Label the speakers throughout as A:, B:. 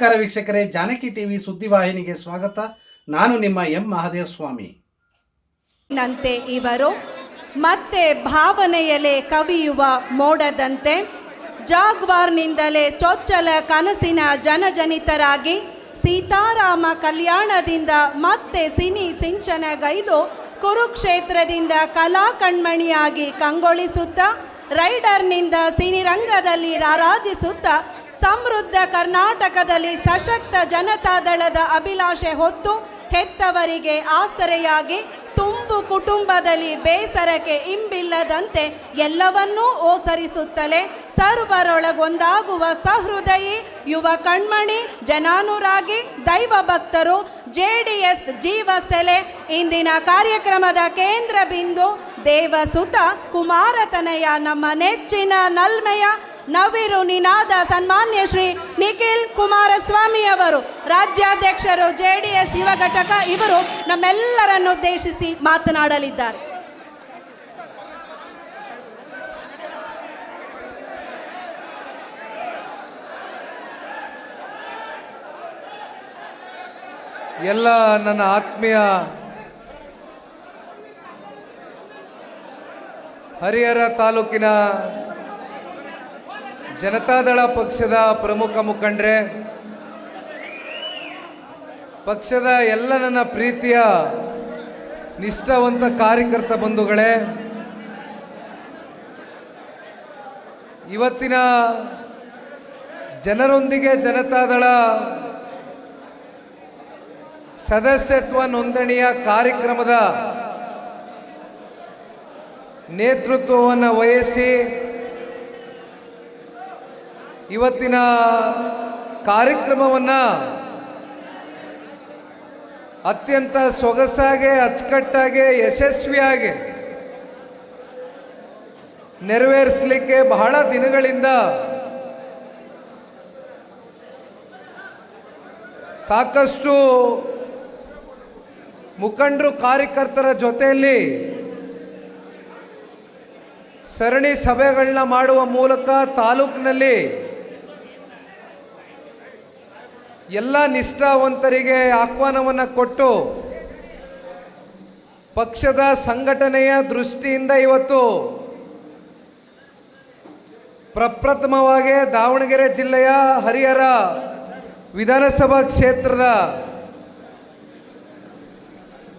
A: ನಮಸ್ಕಾರ ವೀಕ್ಷಕರೇ, ಜಾನಕಿ ಟಿವಿ ಸುದ್ದಿವಾಹಿನಿಗೆ ಸ್ವಾಗತ. ನಾನು ನಿಮ್ಮ ಎಂ ಮಹಾದೇವ ಸ್ವಾಮಿ
B: ನಂತೆ ಇವರು ಮತ್ತೆ ಭಾವನೆಯಲೆ ಕವಿಯುವ ಮೋಡದಂತೆ ಜಾಗ್ವಾರ್ನಿಂದಲೇ ಚೊಚ್ಚಲ ಕನಸಿನ ಜನಜನಿತರಾಗಿ ಸೀತಾರಾಮ ಕಲ್ಯಾಣದಿಂದ ಮತ್ತೆ ಸಿನಿ ಸಿಂಚನಗೈದು ಕುರುಕ್ಷೇತ್ರದಿಂದ ಕಲಾ ಕಣ್ಮಣಿಯಾಗಿ ಕಂಗೊಳಿಸುತ್ತಾ, ರೈಡರ್ನಿಂದ ಸಿನಿರಂಗದಲ್ಲಿ ರಾರಾಜಿಸುತ್ತಾ ಸಮೃದ್ಧ ಕರ್ನಾಟಕದಲ್ಲಿ ಸಶಕ್ತ ಜನತಾದಳದ ಅಭಿಲಾಷೆ ಹೊತ್ತು ಹೆತ್ತವರಿಗೆ ಆಸರೆಯಾಗಿ ತುಂಬು ಕುಟುಂಬದಲ್ಲಿ ಬೇಸರಕ್ಕೆ ಇಂಬಿಲ್ಲದಂತೆ ಎಲ್ಲವನ್ನೂ ಓಸರಿಸುತ್ತಲೇ ಸರ್ವರೊಳಗೊಂದಾಗುವ ಸಹೃದಯಿ ಯುವ ಕಣ್ಮಣಿ, ಜನಾನುರಾಗಿ, ದೈವ ಭಕ್ತರು, ಜೆ ಡಿ ಎಸ್ ಜೀವ ಸೆಲೆ, ಇಂದಿನ ಕಾರ್ಯಕ್ರಮದ ಕೇಂದ್ರ ಬಿಂದು ದೇವಸುತ ಕುಮಾರತನಯ ನಮ್ಮ ನೆಚ್ಚಿನ ನಲ್ಮೆಯ ನವಿರು ನಿನಾದ ಸನ್ಮಾನ್ಯ ಶ್ರೀ ನಿಖಿಲ್ ಕುಮಾರಸ್ವಾಮಿ ಅವರು, ರಾಜ್ಯಾಧ್ಯಕ್ಷರು ಜೆ ಡಿ ಎಸ್ ಯುವ ಘಟಕ ಇವರು ನಮ್ಮೆಲ್ಲರನ್ನು ಉದ್ದೇಶಿಸಿ ಮಾತನಾಡಲಿದ್ದಾರೆ.
C: ಎಲ್ಲ ನನ್ನ ಆತ್ಮೀಯ ಹರಿಹರ ತಾಲೂಕಿನ ಜನತಾದಳ ಪಕ್ಷದ ಪ್ರಮುಖ ಮುಖಂಡ್ರೆ, ಪಕ್ಷದ ಎಲ್ಲ ನನ್ನ ಪ್ರೀತಿಯ ನಿಷ್ಠಾವಂತ ಕಾರ್ಯಕರ್ತ ಬಂಧುಗಳೇ, ಇವತ್ತಿನ ಜನರೊಂದಿಗೆ ಜನತಾದಳ ಸದಸ್ಯತ್ವ ನೋಂದಣಿಯ ಕಾರ್ಯಕ್ರಮದ ನೇತೃತ್ವವನ್ನು ವಹಿಸಿ ಇವತ್ತಿನ ಕಾರ್ಯಕ್ರಮವನ್ನು ಅತ್ಯಂತ ಸೊಗಸಾಗಿ, ಅಚ್ಚುಕಟ್ಟಾಗಿ, ಯಶಸ್ವಿಯಾಗಿ ನೆರವೇರಿಸಲಿಕ್ಕೆ ಬಹಳ ದಿನಗಳಿಂದ ಸಾಕಷ್ಟು ಮುಖಂಡರು, ಕಾರ್ಯಕರ್ತರ ಜೊತೆಯಲ್ಲಿ ಸರಣಿ ಸಭೆಗಳನ್ನ ಮಾಡುವ ಮೂಲಕ ತಾಲೂಕಿನಲ್ಲಿ ಎಲ್ಲ ನಿಷ್ಠಾವಂತರಿಗೆ ಆಹ್ವಾನವನ್ನು ಕೊಟ್ಟು ಪಕ್ಷದ ಸಂಘಟನೆಯ ದೃಷ್ಟಿಯಿಂದ ಇವತ್ತು ಪ್ರಪ್ರಥಮವಾಗಿ ದಾವಣಗೆರೆ ಜಿಲ್ಲೆಯ ಹರಿಹರ ವಿಧಾನಸಭಾ ಕ್ಷೇತ್ರದ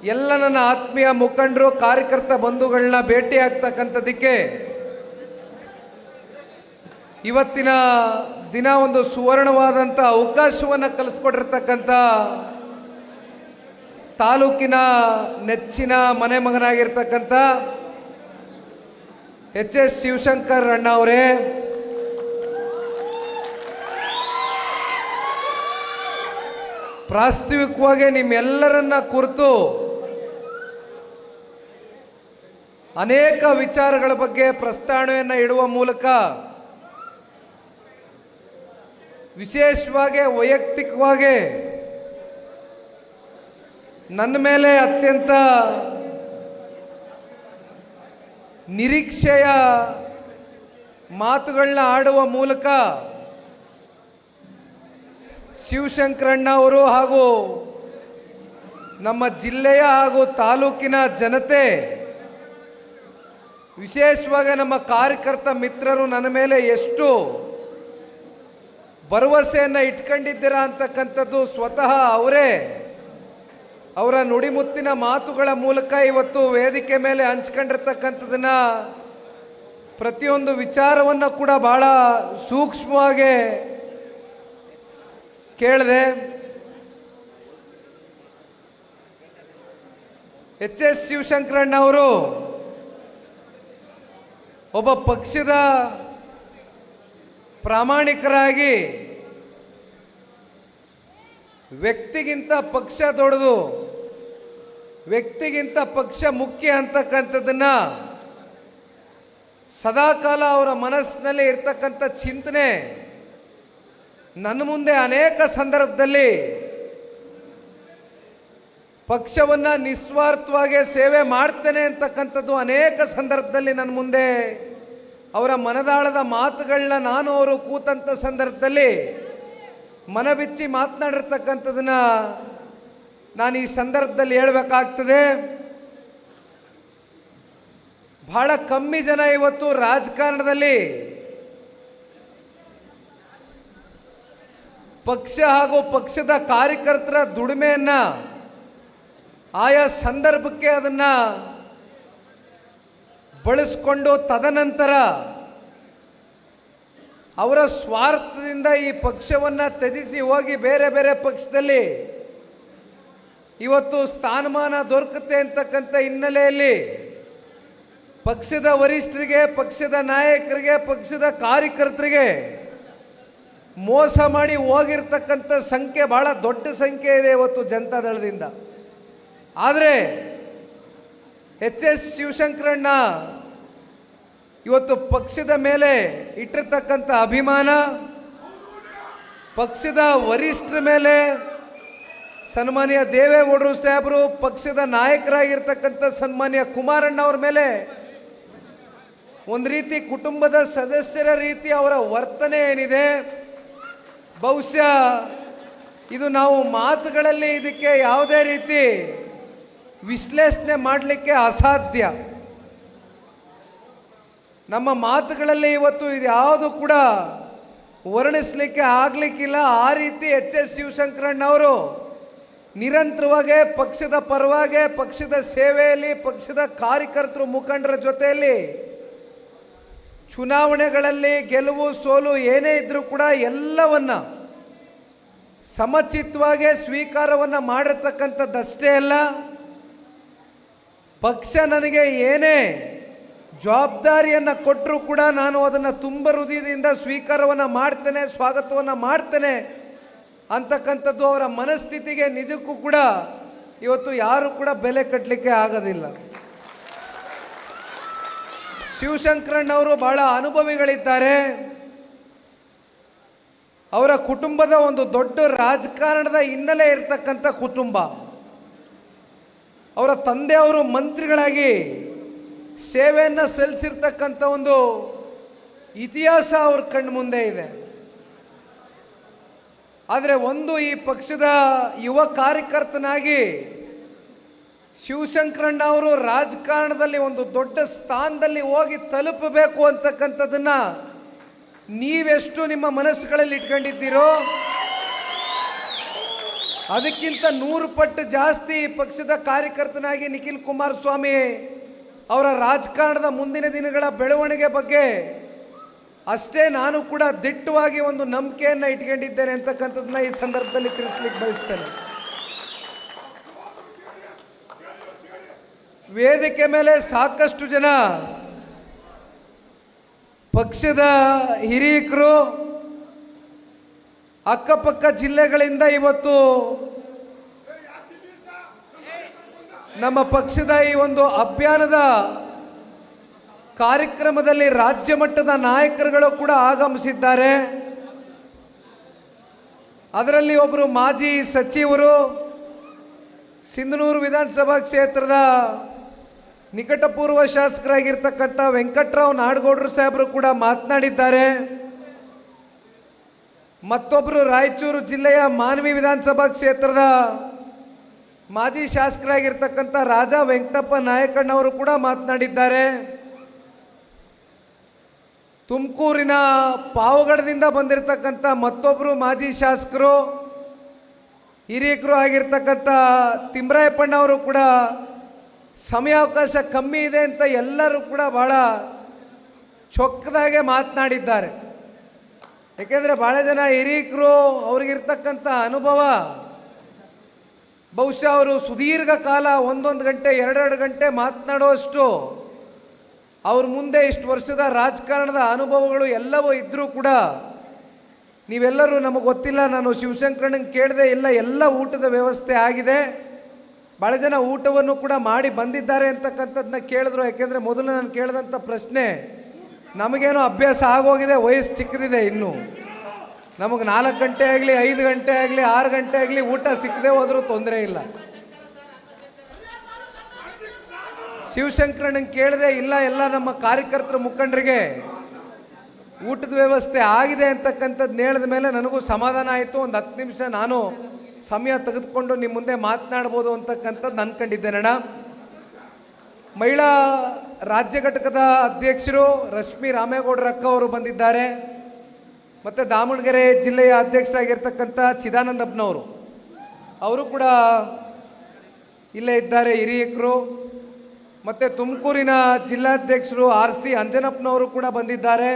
C: ಎಲ್ಲ ನನ್ನ ಆತ್ಮೀಯ ಮುಖಂಡರು, ಕಾರ್ಯಕರ್ತ ಬಂಧುಗಳನ್ನ ಭೇಟಿ ಆಗ್ತಕ್ಕಂಥದ್ದಕ್ಕೆ ಇವತ್ತಿನ ದಿನ ಒಂದು ಸುವರ್ಣವಾದಂಥ ಅವಕಾಶವನ್ನು ಕಲಿಸ್ಕೊಟ್ಟಿರ್ತಕ್ಕಂಥ ತಾಲೂಕಿನ ನೆಚ್ಚಿನ ಮನೆ ಮಗನಾಗಿರ್ತಕ್ಕಂಥ ಎಚ್ ಎಸ್ ಶಿವಶಂಕರ್ ಅಣ್ಣ ಅವರೇ. ಪ್ರಾಸ್ತಾವಿಕವಾಗಿ ನಿಮ್ಮೆಲ್ಲರನ್ನ ಕುರಿತು ಅನೇಕ ವಿಚಾರಗಳ ಬಗ್ಗೆ ಪ್ರಸ್ತಾವನೆಯನ್ನು ಇಡುವ ಮೂಲಕ ವಿಶೇಷವಾಗಿ, ವೈಯಕ್ತಿಕವಾಗಿ ನನ್ನ ಮೇಲೆ ಅತ್ಯಂತ ನಿರೀಕ್ಷೆಯ ಮಾತುಗಳನ್ನ ಆಡುವ ಮೂಲಕ ಶಿವಶಂಕರಣ್ಣ ಅವರು ಹಾಗೂ ನಮ್ಮ ಜಿಲ್ಲೆಯ ಹಾಗೂ ತಾಲೂಕಿನ ಜನತೆ, ವಿಶೇಷವಾಗಿ ನಮ್ಮ ಕಾರ್ಯಕರ್ತ ಮಿತ್ರರು ನನ್ನ ಮೇಲೆ ಎಷ್ಟು ಭರವಸೆಯನ್ನು ಇಟ್ಕೊಂಡಿದ್ದೀರಾ ಅಂತಕ್ಕಂಥದ್ದು ಸ್ವತಃ ಅವರೇ. ಅವರ ನುಡಿಮುತ್ತಿನ ಮಾತುಗಳ ಮೂಲಕ ಇವತ್ತು ವೇದಿಕೆ ಮೇಲೆ ಹಂಚ್ಕೊಂಡಿರ್ತಕ್ಕಂಥದನ್ನ ಪ್ರತಿಯೊಂದು ವಿಚಾರವನ್ನು ಕೂಡ ಬಹಳ ಸೂಕ್ಷ್ಮವಾಗಿ ಕೇಳಿದೆ. ಎಚ್ ಎಸ್ ಶಿವಶಂಕರಣ್ಣ ಅವರು ಒಬ್ಬ ಪಕ್ಷದ ಪ್ರಾಮಾಣಿಕರಾಗಿ ವ್ಯಕ್ತಿಗಿಂತ ಪಕ್ಷ ದೊಡ್ಡದು, ವ್ಯಕ್ತಿಗಿಂತ ಪಕ್ಷ ಮುಖ್ಯ ಅಂತಕ್ಕಂಥದ್ದನ್ನು ಸದಾಕಾಲ ಅವರ ಮನಸ್ಸಿನಲ್ಲಿ ಇರ್ತಕ್ಕಂಥ ಚಿಂತನೆ, ನನ್ನ ಮುಂದೆ ಅನೇಕ ಸಂದರ್ಭದಲ್ಲಿ ಪಕ್ಷವನ್ನು ನಿಸ್ವಾರ್ಥವಾಗಿ ಸೇವೆ ಮಾಡ್ತೇನೆ ಅಂತಕ್ಕಂಥದ್ದು ಅನೇಕ ಸಂದರ್ಭದಲ್ಲಿ ನನ್ನ ಮುಂದೆ ಅವರ ಮನದಾಳದ ಮಾತುಗಳನ್ನ ನಾನು ಅವರು ಕೂತಂಥ ಸಂದರ್ಭದಲ್ಲಿ ಮನಬಿಚ್ಚಿ ಮಾತನಾಡಿರ್ತಕ್ಕಂಥದನ್ನ ನಾನು ಈ ಸಂದರ್ಭದಲ್ಲಿ ಹೇಳಬೇಕಾಗ್ತದೆ. ಬಹಳ ಕಮ್ಮಿ ಜನ ಇವತ್ತು ರಾಜಕಾರಣದಲ್ಲಿ ಪಕ್ಷ ಹಾಗೂ ಪಕ್ಷದ ಕಾರ್ಯಕರ್ತರ ದುಡಿಮೆಯನ್ನ, ಆಯಾ ಸಂದರ್ಭಕ್ಕೆ ಅದನ್ನ ಬಳಸ್ಕೊಂಡು ತದನಂತರ ಅವರ ಸ್ವಾರ್ಥದಿಂದ ಈ ಪಕ್ಷವನ್ನು ತ್ಯಜಿಸಿ ಹೋಗಿ ಬೇರೆ ಬೇರೆ ಪಕ್ಷದಲ್ಲಿ. ಇವತ್ತು ಸ್ಥಾನಮಾನ ದೊರಕುತ್ತೆ ಅಂತಕ್ಕಂಥ ಹಿನ್ನೆಲೆಯಲ್ಲಿ ಪಕ್ಷದ ವರಿಷ್ಠರಿಗೆ, ಪಕ್ಷದ ನಾಯಕರಿಗೆ, ಪಕ್ಷದ ಕಾರ್ಯಕರ್ತರಿಗೆ ಮೋಸ ಮಾಡಿ ಹೋಗಿರ್ತಕ್ಕಂಥ ಸಂಖ್ಯೆ ಬಹಳ ದೊಡ್ಡ ಸಂಖ್ಯೆ ಇದೆ ಇವತ್ತು ಜನತಾದಳದಿಂದ. ಆದರೆ ಎಚ್ ಎಸ್ ಶಿವಶಂಕರಣ್ಣ ಇವತ್ತು ಪಕ್ಷದ ಮೇಲೆ ಇಟ್ಟಿರ್ತಕ್ಕಂಥ ಅಭಿಮಾನ, ಪಕ್ಷದ ವರಿಷ್ಠರ ಮೇಲೆ ಸನ್ಮಾನ್ಯ ದೇವೇಗೌಡರು ಸಾಹೇಬರು, ಪಕ್ಷದ ನಾಯಕರಾಗಿರ್ತಕ್ಕಂಥ ಸನ್ಮಾನ್ಯ ಕುಮಾರಣ್ಣ ಅವ್ರ ಮೇಲೆ ಒಂದು ರೀತಿ ಕುಟುಂಬದ ಸದಸ್ಯರ ರೀತಿ ಅವರ ವರ್ತನೆ ಏನಿದೆ, ಬಹುಶಃ ಇದು ನಾವು ಮಾತುಗಳಲ್ಲಿ ಇದಕ್ಕೆ ಯಾವುದೇ ರೀತಿ ವಿಶ್ಲೇಷಣೆ ಮಾಡಲಿಕ್ಕೆ ಅಸಾಧ್ಯ. ನಮ್ಮ ಮಾತುಗಳಲ್ಲಿ ಇವತ್ತು ಇದು ಯಾವುದು ಕೂಡ ವರ್ಣಿಸ್ಲಿಕ್ಕೆ ಆಗ್ಲಿಕ್ಕಿಲ್ಲ. ಆ ರೀತಿ ಎಚ್ ಎಸ್ ಶಿವಶಂಕರಣ್ಣವರು ನಿರಂತರವಾಗಿ ಪಕ್ಷದ ಪರವಾಗಿ, ಪಕ್ಷದ ಸೇವೆಯಲ್ಲಿ, ಪಕ್ಷದ ಕಾರ್ಯಕರ್ತರು ಮುಖಂಡರ ಜೊತೆಯಲ್ಲಿ ಚುನಾವಣೆಗಳಲ್ಲಿ ಗೆಲುವು, ಸೋಲು ಏನೇ ಇದ್ರೂ ಕೂಡ ಎಲ್ಲವನ್ನ ಸಮಚಿತ್ತವಾಗಿ ಸ್ವೀಕಾರವನ್ನು ಮಾಡಿರ್ತಕ್ಕಂಥದ್ದಷ್ಟೇ ಅಲ್ಲ. ಪಕ್ಷ ನನಗೆ ಏನೇ ಜವಾಬ್ದಾರಿಯನ್ನು ಕೊಟ್ಟರೂ ಕೂಡ ನಾನು ಅದನ್ನು ತುಂಬ ಹೃದಯದಿಂದ ಸ್ವೀಕಾರವನ್ನು ಮಾಡ್ತೇನೆ, ಸ್ವಾಗತವನ್ನು ಮಾಡ್ತೇನೆ ಅಂತಕ್ಕಂಥದ್ದು ಅವರ ಮನಸ್ಥಿತಿಗೆ ನಿಜಕ್ಕೂ ಕೂಡ ಇವತ್ತು ಯಾರು ಕೂಡ ಬೆಲೆ ಕಟ್ಟಲಿಕ್ಕೆ ಆಗೋದಿಲ್ಲ. ಶಿವಶಂಕರಣ್ಣವರು ಬಹಳ ಅನುಭವಿಗಳಿದ್ದಾರೆ. ಅವರ ಕುಟುಂಬದ ಒಂದು ದೊಡ್ಡ ರಾಜಕಾರಣದ ಹಿನ್ನೆಲೆ ಇರತಕ್ಕಂಥ ಕುಟುಂಬ. ಅವರ ತಂದೆಯವರು ಮಂತ್ರಿಗಳಾಗಿ ಸೇವೆಯನ್ನು ಸಲ್ಲಿಸಿರ್ತಕ್ಕಂಥ ಒಂದು ಇತಿಹಾಸ ಅವ್ರ ಕಣ್ಣು ಮುಂದೆ ಇದೆ. ಆದರೆ ಒಂದು ಈ ಪಕ್ಷದ ಯುವ ಕಾರ್ಯಕರ್ತನಾಗಿ ಶಿವಶಂಕರಣ್ಣ ಅವರು ರಾಜಕಾರಣದಲ್ಲಿ ಒಂದು ದೊಡ್ಡ ಸ್ಥಾನದಲ್ಲಿ ಹೋಗಿ ತಲುಪಬೇಕು ಅಂತಕ್ಕಂಥದ್ದನ್ನ ನೀವೆಷ್ಟು ನಿಮ್ಮ ಮನಸ್ಸುಗಳಲ್ಲಿ ಇಟ್ಕೊಂಡಿದ್ದೀರೋ, ಅದಕ್ಕಿಂತ ನೂರು ಪಟ್ಟು ಜಾಸ್ತಿ ಪಕ್ಷದ ಕಾರ್ಯಕರ್ತನಾಗಿ ನಿಖಿಲ್ ಕುಮಾರಸ್ವಾಮಿ ಅವರ ರಾಜಕಾರಣದ ಮುಂದಿನ ದಿನಗಳ ಬೆಳವಣಿಗೆ ಬಗ್ಗೆ ಅಷ್ಟೇ ನಾನು ಕೂಡ ದಿಟ್ಟವಾಗಿ ಒಂದು ನಂಬಿಕೆಯನ್ನು ಇಟ್ಕೊಂಡಿದ್ದೇನೆ ಅಂತಕ್ಕಂಥದ್ದನ್ನ ಈ ಸಂದರ್ಭದಲ್ಲಿ ತಿಳಿಸ್ಲಿಕ್ಕೆ ಬಯಸ್ತೇನೆ. ವೇದಿಕೆ ಮೇಲೆ ಸಾಕಷ್ಟು ಜನ ಪಕ್ಷದ ಹಿರಿಯಕರು ಅಕ್ಕಪಕ್ಕ ಜಿಲ್ಲೆಗಳಿಂದ ಇವತ್ತು ನಮ್ಮ ಪಕ್ಷದ ಈ ಒಂದು ಅಭಿಯಾನದ ಕಾರ್ಯಕ್ರಮದಲ್ಲಿ ರಾಜ್ಯ ಮಟ್ಟದ ನಾಯಕರುಗಳು ಕೂಡ ಆಗಮಿಸಿದ್ದಾರೆ. ಅದರಲ್ಲಿ ಒಬ್ಬರು ಮಾಜಿ ಸಚಿವರು ಸಿಂಧನೂರು ವಿಧಾನಸಭಾ ಕ್ಷೇತ್ರದ ನಿಕಟಪೂರ್ವ ಶಾಸಕರಾಗಿರ್ತಕ್ಕಂಥ ವೆಂಕಟರಾವ್ ನಾಡಗೌಡರು ಸಾಹೇಬರು ಕೂಡ ಮಾತನಾಡಿದ್ದಾರೆ. ಮತ್ತೊಬ್ಬರು ರಾಯಚೂರು ಜಿಲ್ಲೆಯ ಮಾನವಿ ವಿಧಾನಸಭಾ ಕ್ಷೇತ್ರದ ಮಾಜಿ ಶಾಸಕರಾಗಿರ್ತಕ್ಕಂಥ ರಾಜಾ ವೆಂಕಟಪ್ಪ ನಾಯಕಣ್ಣವರು ಕೂಡ ಮಾತನಾಡಿದ್ದಾರೆ. ತುಮಕೂರಿನ ಪಾವಗಡದಿಂದ ಬಂದಿರತಕ್ಕಂಥ ಮತ್ತೊಬ್ಬರು ಮಾಜಿ ಶಾಸಕರು, ಹಿರಿಯಕರು ಆಗಿರ್ತಕ್ಕಂಥ ತಿಮ್ರಾಯಪ್ಪಣ್ಣವರು ಕೂಡ ಸಮಯಾವಕಾಶ ಕಮ್ಮಿ ಇದೆ ಅಂತ ಎಲ್ಲರೂ ಕೂಡ ಭಾಳ ಚೊಕ್ಕದಾಗೆ ಮಾತನಾಡಿದ್ದಾರೆ. ಏಕೆಂದರೆ ಭಾಳ ಜನ ಹಿರಿಯಕರು ಅವ್ರಿಗಿರ್ತಕ್ಕಂಥ ಅನುಭವ ಬಹುಶಃ ಅವರು ಸುದೀರ್ಘ ಕಾಲ ಒಂದೊಂದು ಗಂಟೆ, ಎರಡೆರಡು ಗಂಟೆ ಮಾತನಾಡುವಷ್ಟು ಅವ್ರ ಮುಂದೆ ಇಷ್ಟು ವರ್ಷದ ರಾಜಕಾರಣದ ಅನುಭವಗಳು ಎಲ್ಲವೂ ಇದ್ದರೂ ಕೂಡ ನೀವೆಲ್ಲರೂ ನಮಗೆ ಗೊತ್ತಿಲ್ಲ, ನಾನು ಶಿವಶಂಕರನಿಗೆ ಕೇಳದೆ ಇಲ್ಲ, ಎಲ್ಲ ಊಟದ ವ್ಯವಸ್ಥೆ ಆಗಿದೆ. ಭಾಳ ಜನ ಊಟವನ್ನು ಕೂಡ ಮಾಡಿ ಬಂದಿದ್ದಾರೆ ಅಂತಕ್ಕಂಥದ್ದನ್ನ ಕೇಳಿದ್ರು, ಯಾಕೆಂದರೆ ಮೊದಲು ನಾನು ಕೇಳಿದಂಥ ಪ್ರಶ್ನೆ, ನಮಗೇನೋ ಅಭ್ಯಾಸ ಆಗೋಗಿದೆ, ವಯಸ್ಸು ಚಿಕ್ಕದಿದೆ ಇನ್ನು. ನಮಗೆ ನಾಲ್ಕು ಗಂಟೆ ಆಗಲಿ, ಐದು ಗಂಟೆ ಆಗಲಿ, ಆರು ಗಂಟೆ ಆಗಲಿ ಊಟ ಸಿಕ್ಕದೆ ಹೋದರೂ ತೊಂದರೆ ಇಲ್ಲ. ಶಿವಶಂಕರಣ್ಣಂಗೆ ಕೇಳಿದೆ, ಇಲ್ಲ, ಎಲ್ಲ ನಮ್ಮ ಕಾರ್ಯಕರ್ತರ ಮುಖಂಡರಿಗೆ ಊಟದ ವ್ಯವಸ್ಥೆ ಆಗಿದೆ ಅಂತಕ್ಕಂಥದ್ದು ಹೇಳಿದ ಮೇಲೆ ನನಗೂ ಸಮಾಧಾನ ಆಯಿತು. ಒಂದು ಹತ್ತು ನಿಮಿಷ ನಾನು ಸಮಯ ತೆಗೆದುಕೊಂಡು ನಿಮ್ಮ ಮುಂದೆ ಮಾತನಾಡ್ಬೋದು ಅಂತಕ್ಕಂಥದ್ದು ಅನ್ಕೊಂಡಿದ್ದೇನಣ್ಣ ಮಹಿಳಾ ರಾಜ್ಯ ಘಟಕದ ಅಧ್ಯಕ್ಷರು ರಶ್ಮಿ ರಾಮೇಗೌಡರಕ್ಕ ಅವರು ಬಂದಿದ್ದಾರೆ. ಮತ್ತು ದಾವಣಗೆರೆ ಜಿಲ್ಲೆಯ ಅಧ್ಯಕ್ಷರಾಗಿರ್ತಕ್ಕಂಥ ಚಿದಾನಂದಪ್ಪನವರು, ಅವರು ಕೂಡ ಇಲ್ಲೇ ಇದ್ದಾರೆ ಹಿರಿಯಕರು. ಮತ್ತು ತುಮಕೂರಿನ ಜಿಲ್ಲಾಧ್ಯಕ್ಷರು ಆರ್ ಸಿ ಅಂಜನಪ್ಪನವರು ಕೂಡ ಬಂದಿದ್ದಾರೆ?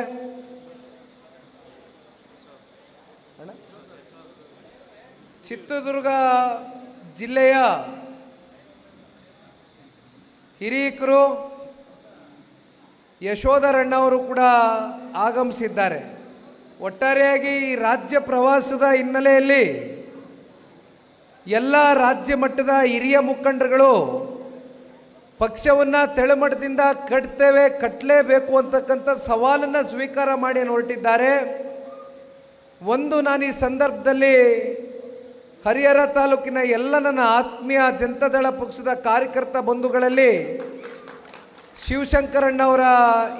C: ಚಿತ್ರದುರ್ಗ ಜಿಲ್ಲೆಯ ಹಿರಿಯಕರು ಯಶೋಧರಣ್ಣವರು ಕೂಡ ಆಗಮಿಸಿದ್ದಾರೆ. ಒಟ್ಟಾರೆಯಾಗಿ ಈ ರಾಜ್ಯ ಪ್ರವಾಸದ ಹಿನ್ನೆಲೆಯಲ್ಲಿ ಎಲ್ಲ ರಾಜ್ಯ ಮಟ್ಟದ ಹಿರಿಯ ಮುಖಂಡರುಗಳು ಪಕ್ಷವನ್ನು ತೆಳಮಟ್ಟದಿಂದ ಕಟ್ತೇವೆ ಕಟ್ಟಲೇಬೇಕು ಅಂತಕ್ಕಂಥ ಸವಾಲನ್ನು ಸ್ವೀಕಾರ ಮಾಡಿ ಹೊರಟಿದ್ದಾರೆ. ಒಂದು ನಾನು ಈ ಸಂದರ್ಭದಲ್ಲಿ ಹರಿಹರ ತಾಲೂಕಿನ ಎಲ್ಲ ನನ್ನ ಆತ್ಮೀಯ ಜನತಾದಳ ಪಕ್ಷದ ಕಾರ್ಯಕರ್ತ ಬಂಧುಗಳಲ್ಲಿ ಶಿವಶಂಕರಣ್ಣವರ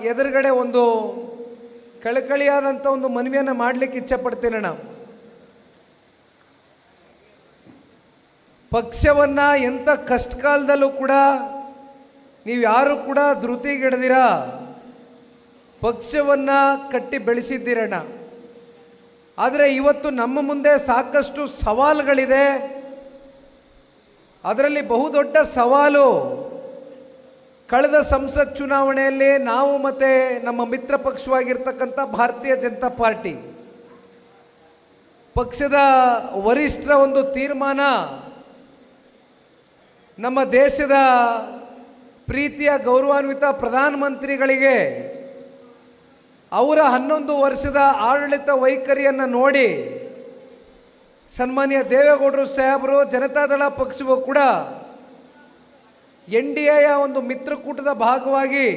C: ಎದುರುಗಡೆ ಒಂದು ಕಳಕಳಿಯಾದಂಥ ಒಂದು ಮನವಿಯನ್ನು ಮಾಡಲಿಕ್ಕೆ ಇಚ್ಛಪಡ್ತೇನೆ ನಾವು. ಪಕ್ಷವನ್ನ ಎಂಥ ಕಷ್ಟಕಾಲದಲ್ಲೂ ಕೂಡ ನೀವು ಯಾರು ಕೂಡ ಧೃತಿಗೆಡದಿರ. ಪಕ್ಷವನ್ನ ಕಟ್ಟಿ ಬೆಳೆಸಿದ್ದೀರಣ್ಣ. ಆದರೆ ಇವತ್ತು ನಮ್ಮ ಮುಂದೆ ಸಾಕಷ್ಟು ಸವಾಲುಗಳಿದೆ. ಅದರಲ್ಲಿ ಬಹುದೊಡ್ಡ ಸವಾಲು ಕಳೆದ ಸಂಸತ್ ಚುನಾವಣೆಯಲ್ಲಿ ನಾವು ಮತ್ತೆ ನಮ್ಮ ಮಿತ್ರ ಪಕ್ಷವಾಗಿರ್ತಕ್ಕಂಥ ಭಾರತೀಯ ಜನತಾ ಪಾರ್ಟಿ. ಪಕ್ಷದ ವರಿಷ್ಠರ ಒಂದು ತೀರ್ಮಾನ ನಮ್ಮ ದೇಶದ ಪ್ರೀತಿಯ ಗೌರವಾನ್ವಿತ ಪ್ರಧಾನಮಂತ್ರಿಗಳಿಗೆ ಅವರ ಹನ್ನೊಂದು ವರ್ಷದ ಆಡಳಿತ ವೈಖರಿಯನ್ನು ನೋಡಿ ಸನ್ಮಾನ್ಯ ದೇವೇಗೌಡರು ಸಾಹೇಬರು ಜನತಾದಳ ಪಕ್ಷವು ಕೂಡ ಎನ್ ಡಿ ಎಯ ಒಂದು ಮಿತ್ರಕೂಟದ ಭಾಗವಾಗಿ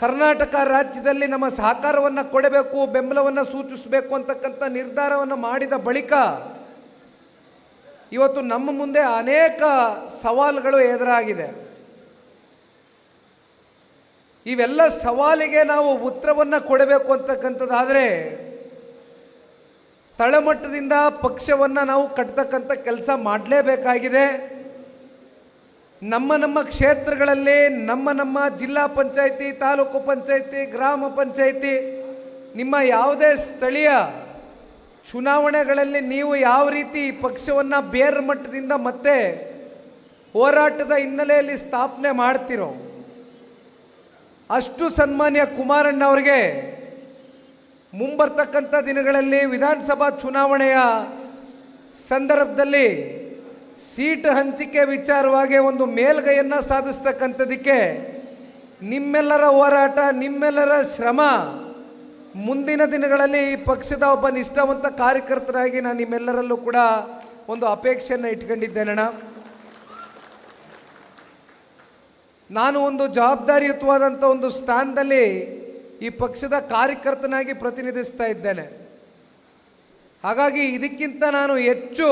C: ಕರ್ನಾಟಕ ರಾಜ್ಯದಲ್ಲಿ ನಮ್ಮ ಸಹಕಾರವನ್ನು ಕೊಡಬೇಕು, ಬೆಂಬಲವನ್ನು ಸೂಚಿಸಬೇಕು ಅಂತಕ್ಕಂಥ ನಿರ್ಧಾರವನ್ನು ಮಾಡಿದ ಬಳಿಕ ಇವತ್ತು ನಮ್ಮ ಮುಂದೆ ಅನೇಕ ಸವಾಲುಗಳು ಎದುರಾಗಿದೆ. ಇವೆಲ್ಲ ಸವಾಲಿಗೆ ನಾವು ಉತ್ತರವನ್ನು ಕೊಡಬೇಕು ಅಂತಕ್ಕಂಥದ್ದಾದರೆ ತಳಮಟ್ಟದಿಂದ ಪಕ್ಷವನ್ನು ನಾವು ಕಟ್ತಕ್ಕಂಥ ಕೆಲಸ ಮಾಡಲೇಬೇಕಾಗಿದೆ. ನಮ್ಮ ನಮ್ಮ ಕ್ಷೇತ್ರಗಳಲ್ಲಿ ನಮ್ಮ ನಮ್ಮ ಜಿಲ್ಲಾ ಪಂಚಾಯಿತಿ, ತಾಲೂಕು ಪಂಚಾಯಿತಿ, ಗ್ರಾಮ ಪಂಚಾಯಿತಿ, ನಿಮ್ಮ ಯಾವುದೇ ಸ್ಥಳೀಯ ಚುನಾವಣೆಗಳಲ್ಲಿ ನೀವು ಯಾವ ರೀತಿ ಪಕ್ಷವನ್ನು ಬೇರ್ ಮಟ್ಟದಿಂದ ಮತ್ತೆ ಹೋರಾಟದ ಹಿನ್ನೆಲೆಯಲ್ಲಿ ಸ್ಥಾಪನೆ ಮಾಡ್ತಿರೋ, ಅಷ್ಟು ಸನ್ಮಾನ್ಯ ಕುಮಾರಣ್ಣ ಅವರಿಗೆ ಮುಂಬರ್ತಕ್ಕಂಥ ದಿನಗಳಲ್ಲಿ ವಿಧಾನಸಭಾ ಚುನಾವಣೆಯ ಸಂದರ್ಭದಲ್ಲಿ ಸೀಟ್ ಹಂಚಿಕೆ ವಿಚಾರವಾಗಿ ಒಂದು ಮೇಲ್ಗೈಯನ್ನು ಸಾಧಿಸ್ತಕ್ಕಂಥದಕ್ಕೆ ನಿಮ್ಮೆಲ್ಲರ ಹೋರಾಟ, ನಿಮ್ಮೆಲ್ಲರ ಶ್ರಮ, ಮುಂದಿನ ದಿನಗಳಲ್ಲಿ ಈ ಪಕ್ಷದ ಒಬ್ಬ ನಿಷ್ಠಾವಂತ ಕಾರ್ಯಕರ್ತರಾಗಿ ನಾನು ನಿಮ್ಮೆಲ್ಲರಲ್ಲೂ ಕೂಡ ಒಂದು ಅಪೇಕ್ಷೆಯನ್ನು ಇಟ್ಕೊಂಡಿದ್ದೇನಣ್ಣ. ನಾನು ಒಂದು ಜವಾಬ್ದಾರಿಯುತವಾದಂಥ ಒಂದು ಸ್ಥಾನದಲ್ಲಿ ಈ ಪಕ್ಷದ ಕಾರ್ಯಕರ್ತನಾಗಿ ಪ್ರತಿನಿಧಿಸ್ತಾ ಇದ್ದೇನೆ. ಹಾಗಾಗಿ ಇದಕ್ಕಿಂತ ನಾನು ಹೆಚ್ಚು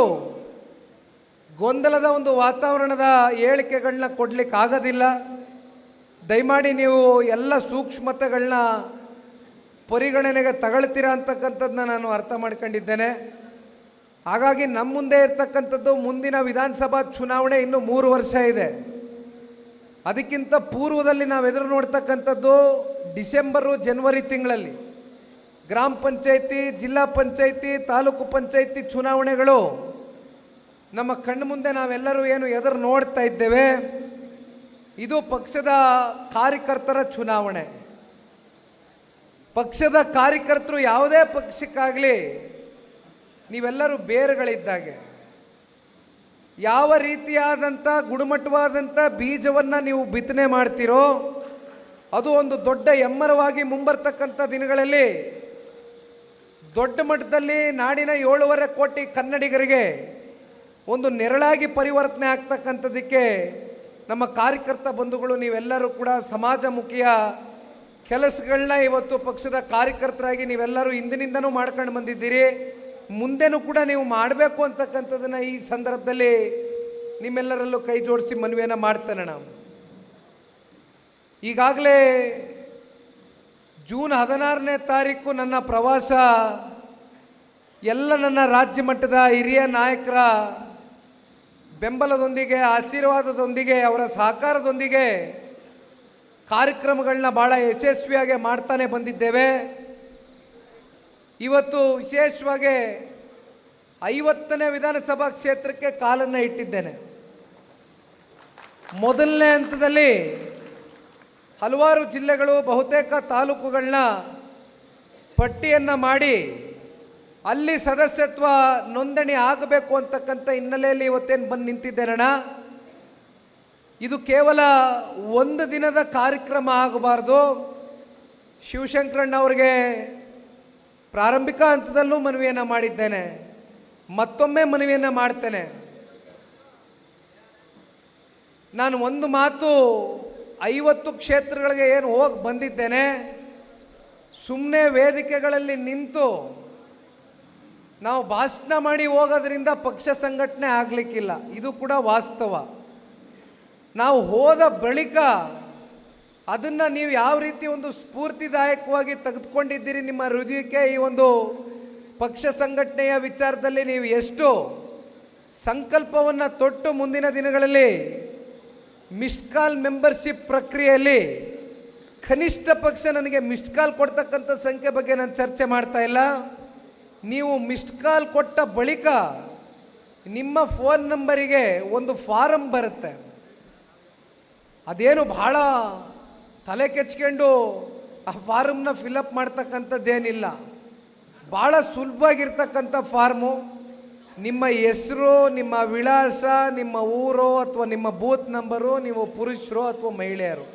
C: ಗೊಂದಲದ ಒಂದು ವಾತಾವರಣದ ಹೇಳಿಕೆಗಳನ್ನ ಕೊಡ್ಲಿಕ್ಕೆ ಆಗೋದಿಲ್ಲ ದಯಮಾಡಿ ನೀವು ಎಲ್ಲ ಸೂಕ್ಷ್ಮತೆಗಳನ್ನ ಪರಿಗಣನೆಗೆ ತಗೊಳ್ತೀರಾ ಅಂತಕ್ಕಂಥದ್ದನ್ನ ನಾನು ಅರ್ಥ ಮಾಡ್ಕೊಂಡಿದ್ದೇನೆ. ಹಾಗಾಗಿ ನಮ್ಮ ಮುಂದೆ ಇರ್ತಕ್ಕಂಥದ್ದು ಮುಂದಿನ ವಿಧಾನಸಭಾ ಚುನಾವಣೆ ಇನ್ನು ಮೂರು ವರ್ಷ ಇದೆ. ಅದಕ್ಕಿಂತ ಪೂರ್ವದಲ್ಲಿ ನಾವು ಎದುರು ನೋಡ್ತಕ್ಕಂಥದ್ದು ಡಿಸೆಂಬರು, ಜನವರಿ ತಿಂಗಳಲ್ಲಿ ಗ್ರಾಮ ಪಂಚಾಯಿತಿ, ಜಿಲ್ಲಾ ಪಂಚಾಯಿತಿ, ತಾಲೂಕು ಪಂಚಾಯಿತಿ ಚುನಾವಣೆಗಳು. ನಮ್ಮ ಕಣ್ಣು ಮುಂದೆ ನಾವೆಲ್ಲರೂ ಏನು ಎದುರು ನೋಡ್ತಾ ಇದ್ದೇವೆ? ಇದು ಪಕ್ಷದ ಕಾರ್ಯಕರ್ತರ ಚುನಾವಣೆ. ಪಕ್ಷದ ಕಾರ್ಯಕರ್ತರು ಯಾವುದೇ ಪಕ್ಷಕ್ಕಾಗಲಿ ನೀವೆಲ್ಲರೂ ಬೇರುಗಳಿದ್ದಾಗೆ. ಯಾವ ರೀತಿಯಾದಂಥ ಗುಣಮಟ್ಟವಾದಂಥ ಬೀಜವನ್ನು ನೀವು ಬಿತ್ತನೆ ಮಾಡ್ತೀರೋ, ಅದು ಒಂದು ದೊಡ್ಡ ಎಮ್ಮರವಾಗಿ ಮುಂಬರ್ತಕ್ಕಂಥ ದಿನಗಳಲ್ಲಿ ದೊಡ್ಡ ಮಟ್ಟದಲ್ಲಿ ನಾಡಿನ ಏಳೂವರೆ ಕೋಟಿ ಕನ್ನಡಿಗರಿಗೆ ಒಂದು ನೆರಳಾಗಿ ಪರಿವರ್ತನೆ ಆಗ್ತಕ್ಕಂಥದ್ದಕ್ಕೆ ನಮ್ಮ ಕಾರ್ಯಕರ್ತ ಬಂಧುಗಳು ನೀವೆಲ್ಲರೂ ಕೂಡ ಸಮಾಜಮುಖಿಯ ಕೆಲಸಗಳನ್ನ ಇವತ್ತು ಪಕ್ಷದ ಕಾರ್ಯಕರ್ತರಾಗಿ ನೀವೆಲ್ಲರೂ ಹಿಂದಿನಿಂದನೂ ಮಾಡ್ಕೊಂಡು ಬಂದಿದ್ದೀರಿ. ಮುಂದೆನೂ ಕೂಡ ನೀವು ಮಾಡಬೇಕು ಅಂತಕ್ಕಂಥದ್ದನ್ನು ಈ ಸಂದರ್ಭದಲ್ಲಿ ನಿಮ್ಮೆಲ್ಲರಲ್ಲೂ ಕೈ ಜೋಡಿಸಿ ಮನವಿಯನ್ನು ಮಾಡ್ತೇನೆ ನಾವು ಈಗಾಗಲೇ ಜೂನ್ ಹದಿನಾರನೇ ತಾರೀಕು ನನ್ನ ಪ್ರವಾಸ ಎಲ್ಲ ನನ್ನ ರಾಜ್ಯ ಮಟ್ಟದ ಹಿರಿಯ ನಾಯಕರ ಬೆಂಬಲದೊಂದಿಗೆ, ಆಶೀರ್ವಾದದೊಂದಿಗೆ, ಅವರ ಸಹಕಾರದೊಂದಿಗೆ ಕಾರ್ಯಕ್ರಮಗಳನ್ನ ಭಾಳ ಯಶಸ್ವಿಯಾಗಿ ಮಾಡ್ತಾನೆ ಬಂದಿದ್ದೇವೆ. ಇವತ್ತು ವಿಶೇಷವಾಗಿ ಐವತ್ತನೇ ವಿಧಾನಸಭಾ ಕ್ಷೇತ್ರಕ್ಕೆ ಕಾಲನ್ನು ಇಟ್ಟಿದ್ದೇನೆ. ಮೊದಲನೇ ಹಂತದಲ್ಲಿ ಹಲವಾರು ಜಿಲ್ಲೆಗಳು, ಬಹುತೇಕ ತಾಲೂಕುಗಳನ್ನ ಪಟ್ಟಿಯನ್ನು ಮಾಡಿ ಅಲ್ಲಿ ಸದಸ್ಯತ್ವ ನೋಂದಣಿ ಆಗಬೇಕು ಅಂತಕ್ಕಂಥ ಹಿನ್ನೆಲೆಯಲ್ಲಿ ಇವತ್ತೇನು ಬಂದು ನಿಂತಿದ್ದೇನಣ್ಣ ಇದು ಕೇವಲ ಒಂದು ದಿನದ ಕಾರ್ಯಕ್ರಮ ಆಗಬಾರ್ದು. ಶಿವಶಂಕರಣ್ಣ ಅವರಿಗೆ ಪ್ರಾರಂಭಿಕ ಹಂತದಲ್ಲೂ ಮನವಿಯನ್ನು ಮಾಡಿದ್ದೇನೆ. ಮತ್ತೊಮ್ಮೆ ಮನವಿಯನ್ನು ಮಾಡ್ತೇನೆ. ನಾನು ಒಂದು ಮಾತು ಐವತ್ತು ಕ್ಷೇತ್ರಗಳಿಗೆ ಏನು ಹೋಗಿ ಬಂದಿದ್ದೇನೆ. ಸುಮ್ಮನೆ ವೇದಿಕೆಗಳಲ್ಲಿ ನಿಂತು ನಾವು ಭಾಷಣ ಮಾಡಿ ಹೋಗೋದ್ರಿಂದ ಪಕ್ಷ ಸಂಘಟನೆ ಆಗಲಿಕ್ಕಿಲ್ಲ. ಇದು ಕೂಡ ವಾಸ್ತವ. ನಾವು ಹೋದ ಬಳಿಕ ಅದನ್ನು ನೀವು ಯಾವ ರೀತಿ ಒಂದು ಸ್ಫೂರ್ತಿದಾಯಕವಾಗಿ ತೆಗೆದುಕೊಂಡಿದ್ದೀರಿ ನಿಮ್ಮ ಹೃದಯಕ್ಕೆ ಈ ಒಂದು ಪಕ್ಷ ಸಂಘಟನೆಯ ವಿಚಾರದಲ್ಲಿ ನೀವು ಎಷ್ಟು ಸಂಕಲ್ಪವನ್ನು ತೊಟ್ಟು ಮುಂದಿನ ದಿನಗಳಲ್ಲಿ ಮಿಸ್ಡ್ ಕಾಲ್ ಮೆಂಬರ್ಶಿಪ್ ಪ್ರಕ್ರಿಯೆಯಲ್ಲಿ ಕನಿಷ್ಠ ಪಕ್ಷ ನನಗೆ ಮಿಸ್ಡ್ ಕಾಲ್ ಕೊಡ್ತಕ್ಕಂಥ ಸಂಖ್ಯೆ ಬಗ್ಗೆ ನಾನು ಚರ್ಚೆ ಮಾಡ್ತಾ ಇಲ್ಲ. ನೀವು ಮಿಸ್ಡ್ ಕಾಲ್ ಕೊಟ್ಟ ಬಳಿಕ ನಿಮ್ಮ ಫೋನ್ ನಂಬರಿಗೆ ಒಂದು ಫಾರಮ್ ಬರುತ್ತೆ. ಅದೇನು ಬಹಳ ತಲೆ ಕೆಚ್ಕೊಂಡು ಆ ಫಾರಮ್ನ ಫಿಲಪ್ ಮಾಡ್ತಕ್ಕಂಥದ್ದೇನಿಲ್ಲ. ಭಾಳ ಸುಲಭವಾಗಿರ್ತಕ್ಕಂಥ ಫಾರ್ಮು ನಿಮ್ಮ ಹೆಸರು, ನಿಮ್ಮ ವಿಳಾಸ, ನಿಮ್ಮ ಊರು ಅಥವಾ ನಿಮ್ಮ ಬೂತ್ ನಂಬರು ನೀವು ಪುರುಷರು ಅಥವಾ ಮಹಿಳೆಯರು,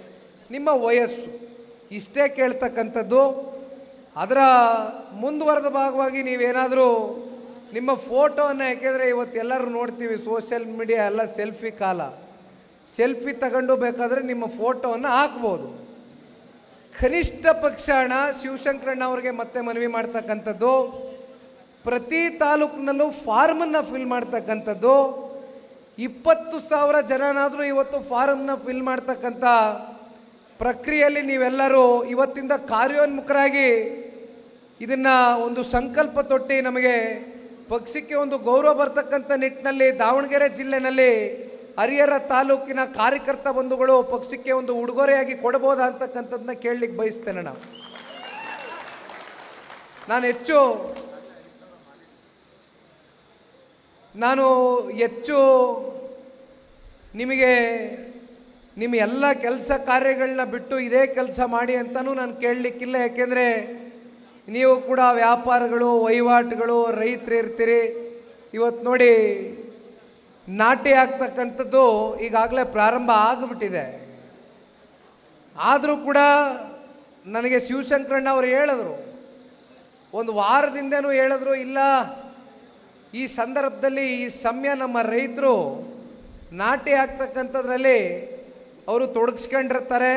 C: ನಿಮ್ಮ ವಯಸ್ಸು, ಇಷ್ಟೇ ಕೇಳ್ತಕ್ಕಂಥದ್ದು. ಅದರ ಮುಂದುವರೆದ ಭಾಗವಾಗಿ ನೀವೇನಾದರೂ ನಿಮ್ಮ ಫೋಟೋವನ್ನು ಯಾಕೆಂದರೆ ಇವತ್ತು ಎಲ್ಲರೂ ನೋಡ್ತೀವಿ, ಸೋಷಿಯಲ್ ಮೀಡಿಯಾ ಎಲ್ಲ ಸೆಲ್ಫಿ ಕಾಲ. ಸೆಲ್ಫಿ ತಗೊಂಡು ಬೇಕಾದರೆ ನಿಮ್ಮ ಫೋಟೋವನ್ನು ಹಾಕ್ಬೋದು. ಕನಿಷ್ಠ ಪಕ್ಷ ಶಿವಶಂಕರಣ್ಣ ಅವ್ರಿಗೆ ಮತ್ತೆ ಮನವಿ ಮಾಡ್ತಕ್ಕಂಥದ್ದು, ಪ್ರತಿ ತಾಲೂಕಿನಲ್ಲೂ ಫಾರ್ಮನ್ನು ಫಿಲ್ ಮಾಡ್ತಕ್ಕಂಥದ್ದು, ಇಪ್ಪತ್ತು ಸಾವಿರ ಜನನಾದರೂ ಇವತ್ತು ಫಾರಮ್ನ ಫಿಲ್ ಮಾಡ್ತಕ್ಕಂಥ ಪ್ರಕ್ರಿಯೆಯಲ್ಲಿ ನೀವೆಲ್ಲರೂ ಇವತ್ತಿಂದ ಕಾರ್ಯೋನ್ಮುಖರಾಗಿ ಇದನ್ನ ಒಂದು ಸಂಕಲ್ಪ ತೊಟ್ಟಿ ನಮಗೆ ಪಕ್ಷಕ್ಕೆ ಒಂದು ಗೌರವ ಬರ್ತಕ್ಕಂಥ ನಿಟ್ಟಿನಲ್ಲಿ ದಾವಣಗೆರೆ ಜಿಲ್ಲೆನಲ್ಲಿ ಹರಿಹರ ತಾಲೂಕಿನ ಕಾರ್ಯಕರ್ತ ಬಂಧುಗಳು ಪಕ್ಷಕ್ಕೆ ಒಂದು ಉಡುಗೊರೆಯಾಗಿ ಕೊಡಬಹುದಾ ಅಂತಕ್ಕಂಥದ್ದನ್ನ ಕೇಳಲಿಕ್ಕೆ ಬಯಸ್ತೇನೆ ನಾವು ನಾನು ಹೆಚ್ಚು ನಾನು ಹೆಚ್ಚು ನಿಮಗೆ ನಿಮ್ಮ ಎಲ್ಲ ಕೆಲಸ ಕಾರ್ಯಗಳನ್ನ ಬಿಟ್ಟು ಇದೇ ಕೆಲಸ ಮಾಡಿ ಅಂತಲೂ ನಾನು ಕೇಳಲಿಕ್ಕಿಲ್ಲ. ಯಾಕೆಂದರೆ ನೀವು ಕೂಡ ವ್ಯಾಪಾರಗಳು, ವಹಿವಾಟುಗಳು ರೈತರು ಇರ್ತೀರಿ ಇವತ್ತು ನೋಡಿ, ನಾಟಿ ಆಗ್ತಕ್ಕಂಥದ್ದು ಈಗಾಗಲೇ ಪ್ರಾರಂಭ ಆಗಿಬಿಟ್ಟಿದೆ. ಆದರೂ ಕೂಡ ನನಗೆ ಶಿವಶಂಕರಣ್ಣ ಅವರು ಹೇಳಿದ್ರು. ಒಂದು ವಾರದಿಂದನೂ ಹೇಳಿದ್ರು, ಇಲ್ಲ, ಈ ಸಂದರ್ಭದಲ್ಲಿ ಈ ಸಮಯ ನಮ್ಮ ರೈತರು ನಾಟಿ ಆಗ್ತಕ್ಕಂಥದ್ರಲ್ಲಿ ಅವರು ತೊಡಗಿಸ್ಕೊಂಡಿರ್ತಾರೆ.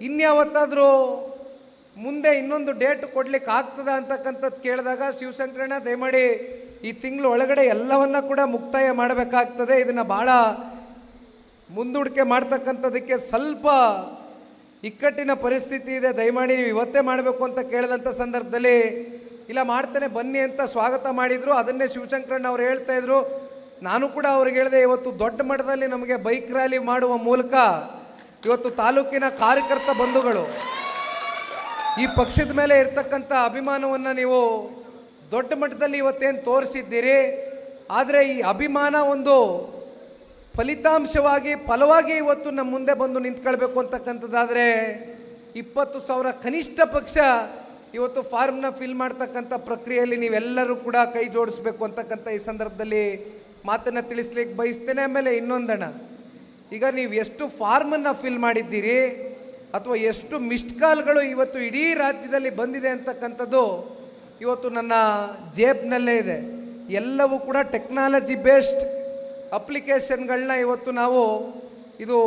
C: ಇನ್ಯಾವತ್ತಾದರೂ ಮುಂದೆ ಇನ್ನೊಂದು ಡೇಟ್ ಕೊಡ್ಲಿಕ್ಕೆ ಆಗ್ತದ ಅಂತಕ್ಕಂಥದ್ದು ಕೇಳಿದಾಗ ಶಿವಶಂಕರಣ್ಣ, ದಯಮಾಡಿ ಈ ತಿಂಗಳು ಒಳಗಡೆ ಎಲ್ಲವನ್ನ ಕೂಡ ಮುಕ್ತಾಯ ಮಾಡಬೇಕಾಗ್ತದೆ. ಇದನ್ನು ಭಾಳ ಮುಂದೂಡಿಕೆ ಮಾಡ್ತಕ್ಕಂಥದಕ್ಕೆ ಸ್ವಲ್ಪ ಇಕ್ಕಟ್ಟಿನ ಪರಿಸ್ಥಿತಿ ಇದೆ. ದಯಮಾಡಿ ನೀವು ಇವತ್ತೇ ಮಾಡಬೇಕು ಅಂತ ಕೇಳಿದಂಥ ಸಂದರ್ಭದಲ್ಲಿ, ಇಲ್ಲ, ಮಾಡ್ತೇನೆ, ಬನ್ನಿ ಅಂತ ಸ್ವಾಗತ ಮಾಡಿದ್ರು. ಅದನ್ನೇ ಶಿವಶಂಕರಣ್ಣ ಅವ್ರು ಹೇಳ್ತಾ ಇದ್ರು. ನಾನು ಕೂಡ ಅವ್ರಿಗೆ ಹೇಳಿದೆ, ಇವತ್ತು ದೊಡ್ಡ ಮಟ್ಟದಲ್ಲಿ ನಮಗೆ ಬೈಕ್ ರ್ಯಾಲಿ ಮಾಡುವ ಮೂಲಕ ಇವತ್ತು ತಾಲೂಕಿನ ಕಾರ್ಯಕರ್ತ ಬಂಧುಗಳು ಈ ಪಕ್ಷದ ಮೇಲೆ ಇರ್ತಕ್ಕಂಥ ಅಭಿಮಾನವನ್ನು ನೀವು ದೊಡ್ಡ ಮಟ್ಟದಲ್ಲಿ ಇವತ್ತೇನು ತೋರಿಸಿದ್ದೀರಿ? ಆದರೆ ಈ ಅಭಿಮಾನ ಒಂದು ಫಲಿತಾಂಶವಾಗಿ, ಫಲವಾಗಿ ಇವತ್ತು ನಮ್ಮ ಮುಂದೆ ಬಂದು ನಿಂತ್ಕೊಳ್ಬೇಕು ಅಂತಕ್ಕಂಥದ್ದಾದರೆ ಇಪ್ಪತ್ತು ಸಾವಿರ ಕನಿಷ್ಠ ಪಕ್ಷ ಇವತ್ತು ಫಾರ್ಮ್ನ ಫಿಲ್ ಮಾಡ್ತಕ್ಕಂಥ ಪ್ರಕ್ರಿಯೆಯಲ್ಲಿ ನೀವೆಲ್ಲರೂ ಕೂಡ ಕೈ ಜೋಡಿಸ್ಬೇಕು ಅಂತಕ್ಕಂಥ ಈ ಸಂದರ್ಭದಲ್ಲಿ ಮಾತನ್ನು ತಿಳಿಸ್ಲಿಕ್ಕೆ ಬಯಸ್ತೇನೆ. ಆಮೇಲೆ ಇನ್ನೊಂದಣ ಈಗ ನೀವು ಎಷ್ಟು ಫಾರ್ಮನ್ನು ಫಿಲ್ ಮಾಡಿದ್ದೀರಿ? ಅಥವಾ ಎಷ್ಟು ಮಿಸ್ಡ್ ಕಾಲ್ಗಳು ಇವತ್ತು ಇಡೀ ರಾಜ್ಯದಲ್ಲಿ ಬಂದಿದೆ ಅಂತಕ್ಕಂಥದ್ದು ಇವತ್ತು ನನ್ನ ಜೇಬ್ನಲ್ಲೇ ಇದೆ. ಎಲ್ಲವೂ ಕೂಡ ಟೆಕ್ನಾಲಜಿ ಬೇಸ್ಡ್ ಅಪ್ಲಿಕೇಶನ್ಗಳನ್ನ ಇವತ್ತು ನಾವು ಇದು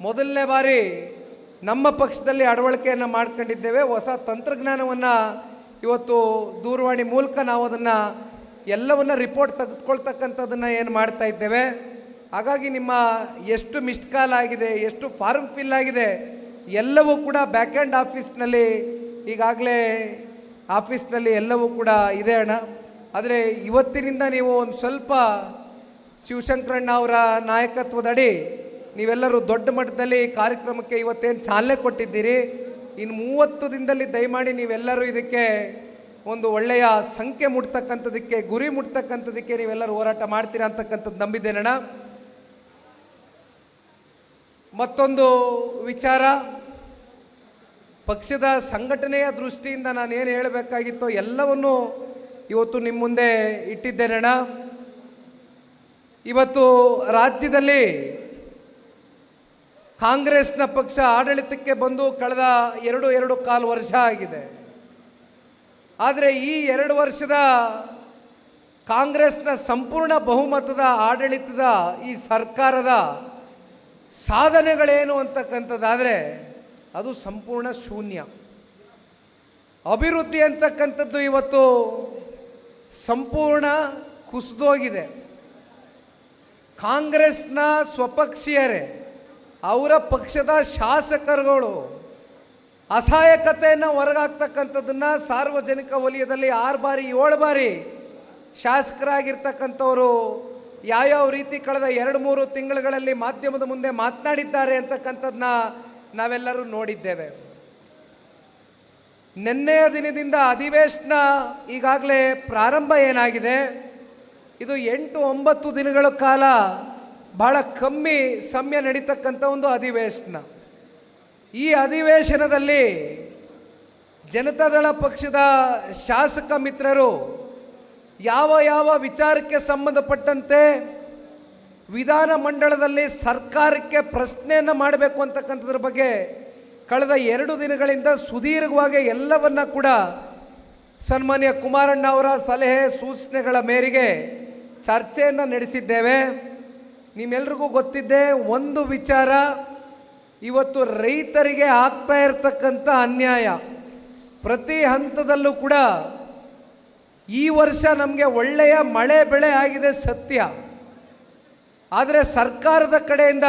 C: ಮೊದಲನೇ ಬಾರಿ ನಮ್ಮ ಪಕ್ಷದಲ್ಲಿ ಅಳವಡಿಕೆಯನ್ನು ಮಾಡ್ಕೊಂಡಿದ್ದೇವೆ. ಹೊಸ ತಂತ್ರಜ್ಞಾನವನ್ನು ಇವತ್ತು ದೂರವಾಣಿ ಮೂಲಕ ನಾವು ಅದನ್ನು ಎಲ್ಲವನ್ನ ರಿಪೋರ್ಟ್ ತೆಗೆದುಕೊಳ್ತಕ್ಕಂಥದ್ದನ್ನು ಏನು ಮಾಡ್ತಾ ಇದ್ದೇವೆ. ಹಾಗಾಗಿ ನಿಮ್ಮ ಎಷ್ಟು ಮಿಸ್ಡ್ ಕಾಲ್ ಆಗಿದೆ, ಎಷ್ಟು ಫಾರ್ಮ್ ಫಿಲ್ ಆಗಿದೆ ಎಲ್ಲವೂ ಕೂಡ ಬ್ಯಾಕ್ ಆ್ಯಂಡ್ ಆಫೀಸ್ನಲ್ಲಿ ಈಗಾಗಲೇ ಆಫೀಸ್ನಲ್ಲಿ ಎಲ್ಲವೂ ಕೂಡ ಇದೆ ಅಣ್ಣ. ಆದರೆ ಇವತ್ತಿನಿಂದ ನೀವು ಒಂದು ಸ್ವಲ್ಪ ಶಿವಶಂಕರಣ್ಣ ಅವರ ನಾಯಕತ್ವದಡಿ ನೀವೆಲ್ಲರೂ ದೊಡ್ಡ ಮಟ್ಟದಲ್ಲಿ ಕಾರ್ಯಕ್ರಮಕ್ಕೆ ಇವತ್ತೇನು ಚಾಲನೆ ಕೊಟ್ಟಿದ್ದೀರಿ? ಇನ್ನು ಮೂವತ್ತು ದಿನದಲ್ಲಿ ದಯಮಾಡಿ ನೀವೆಲ್ಲರೂ ಇದಕ್ಕೆ ಒಂದು ಒಳ್ಳೆಯ ಸಂಖ್ಯೆ ಮುಟ್ತಕ್ಕಂಥದಕ್ಕೆ, ಗುರಿ ಮುಟ್ತಕ್ಕಂಥದಕ್ಕೆ ನೀವೆಲ್ಲರೂ ಹೋರಾಟ ಮಾಡ್ತೀರಾ ಅಂತಕ್ಕಂಥದ್ದು ನಂಬಿದ್ದೇನಣ್ಣ. ಮತ್ತೊಂದು ವಿಚಾರ. ಪಕ್ಷದ ಸಂಘಟನೆಯ ದೃಷ್ಟಿಯಿಂದ ನಾನೇನು ಹೇಳಬೇಕಾಗಿತ್ತೋ ಎಲ್ಲವನ್ನು ಇವತ್ತು ನಿಮ್ಮ ಮುಂದೆ ಇಟ್ಟಿದ್ದೇನಣ್ಣ. ಇವತ್ತು ರಾಜ್ಯದಲ್ಲಿ ಕಾಂಗ್ರೆಸ್ನ ಪಕ್ಷ ಆಡಳಿತಕ್ಕೆ ಬಂದು ಕಳೆದ ಎರಡು ಎರಡು ಕಾಲು ವರ್ಷ ಆಗಿದೆ. ಆದರೆ ಈ ಎರಡು ವರ್ಷದ ಕಾಂಗ್ರೆಸ್ನ ಸಂಪೂರ್ಣ ಬಹುಮತದ ಆಡಳಿತದ ಈ ಸರ್ಕಾರದ ಸಾಧನೆಗಳೇನು ಅಂತಕ್ಕಂಥದ್ದಾದರೆ ಅದು ಸಂಪೂರ್ಣ ಶೂನ್ಯ. ಅಭಿವೃದ್ಧಿ ಅಂತಕ್ಕಂಥದ್ದು ಇವತ್ತು ಸಂಪೂರ್ಣ ಕುಸಿದೋಗಿದೆ. ಕಾಂಗ್ರೆಸ್ನ ಸ್ವಪಕ್ಷೀಯರೇ, ಅವರ ಪಕ್ಷದ ಶಾಸಕರುಗಳು ಅಸಹಾಯಕತೆಯನ್ನು ಹೊರಗಾಗ್ತಕ್ಕಂಥದ್ದನ್ನು ಸಾರ್ವಜನಿಕ ವಲಯದಲ್ಲಿ ಆರು ಬಾರಿ, ಏಳು ಬಾರಿ ಶಾಸಕರಾಗಿರ್ತಕ್ಕಂಥವರು ಯಾವ್ಯಾವ ರೀತಿ ಕಳೆದ ಎರಡು, ಮೂರು ತಿಂಗಳುಗಳಲ್ಲಿ ಮಾಧ್ಯಮದ ಮುಂದೆ ಮಾತನಾಡಿದ್ದಾರೆ ಅಂತಕ್ಕಂಥದ್ದನ್ನ ನಾವೆಲ್ಲರೂ ನೋಡಿದ್ದೇವೆ. ನಿನ್ನೆಯ ದಿನದಿಂದ ಅಧಿವೇಶನ ಈಗಾಗಲೇ ಪ್ರಾರಂಭ ಏನಾಗಿದೆ? ಇದು ಎಂಟು ಒಂಬತ್ತು ದಿನಗಳ ಕಾಲ ಬಹಳ ಕಮ್ಮಿ ಸಮಯ ನಡೀತಕ್ಕಂಥ ಒಂದು ಅಧಿವೇಶನ. ಈ ಅಧಿವೇಶನದಲ್ಲಿ ಜನತಾದಳ ಪಕ್ಷದ ಶಾಸಕ ಮಿತ್ರರು ಯಾವ ಯಾವ ವಿಚಾರಕ್ಕೆ ಸಂಬಂಧಪಟ್ಟಂತೆ ವಿಧಾನ ಮಂಡಳದಲ್ಲಿ ಸರ್ಕಾರಕ್ಕೆ ಪ್ರಶ್ನೆಯನ್ನು ಮಾಡಬೇಕು ಅಂತಕ್ಕಂಥದ್ರ ಬಗ್ಗೆ ಕಳೆದ ಎರಡು ದಿನಗಳಿಂದ ಸುದೀರ್ಘವಾಗಿ ಎಲ್ಲವನ್ನ ಕೂಡ ಸನ್ಮಾನ್ಯ ಕುಮಾರಣ್ಣ ಅವರ ಸಲಹೆ ಸೂಚನೆಗಳ ಮೇರೆಗೆ ಚರ್ಚೆಯನ್ನು ನಡೆಸಿದ್ದೇವೆ. ನಿಮ್ಮೆಲ್ರಿಗೂ ಗೊತ್ತಿದ್ದೆ ಒಂದು ವಿಚಾರ, ಇವತ್ತು ರೈತರಿಗೆ ಆಗ್ತಾ ಇರತಕ್ಕಂಥ ಅನ್ಯಾಯ. ಪ್ರತಿ ಹಂತದಲ್ಲೂ ಕೂಡ ಈ ವರ್ಷ ನಮಗೆ ಒಳ್ಳೆಯ ಮಳೆ ಬೆಳೆ ಆಗಿದೆ ಸತ್ಯ. ಆದರೆ ಸರ್ಕಾರದ ಕಡೆಯಿಂದ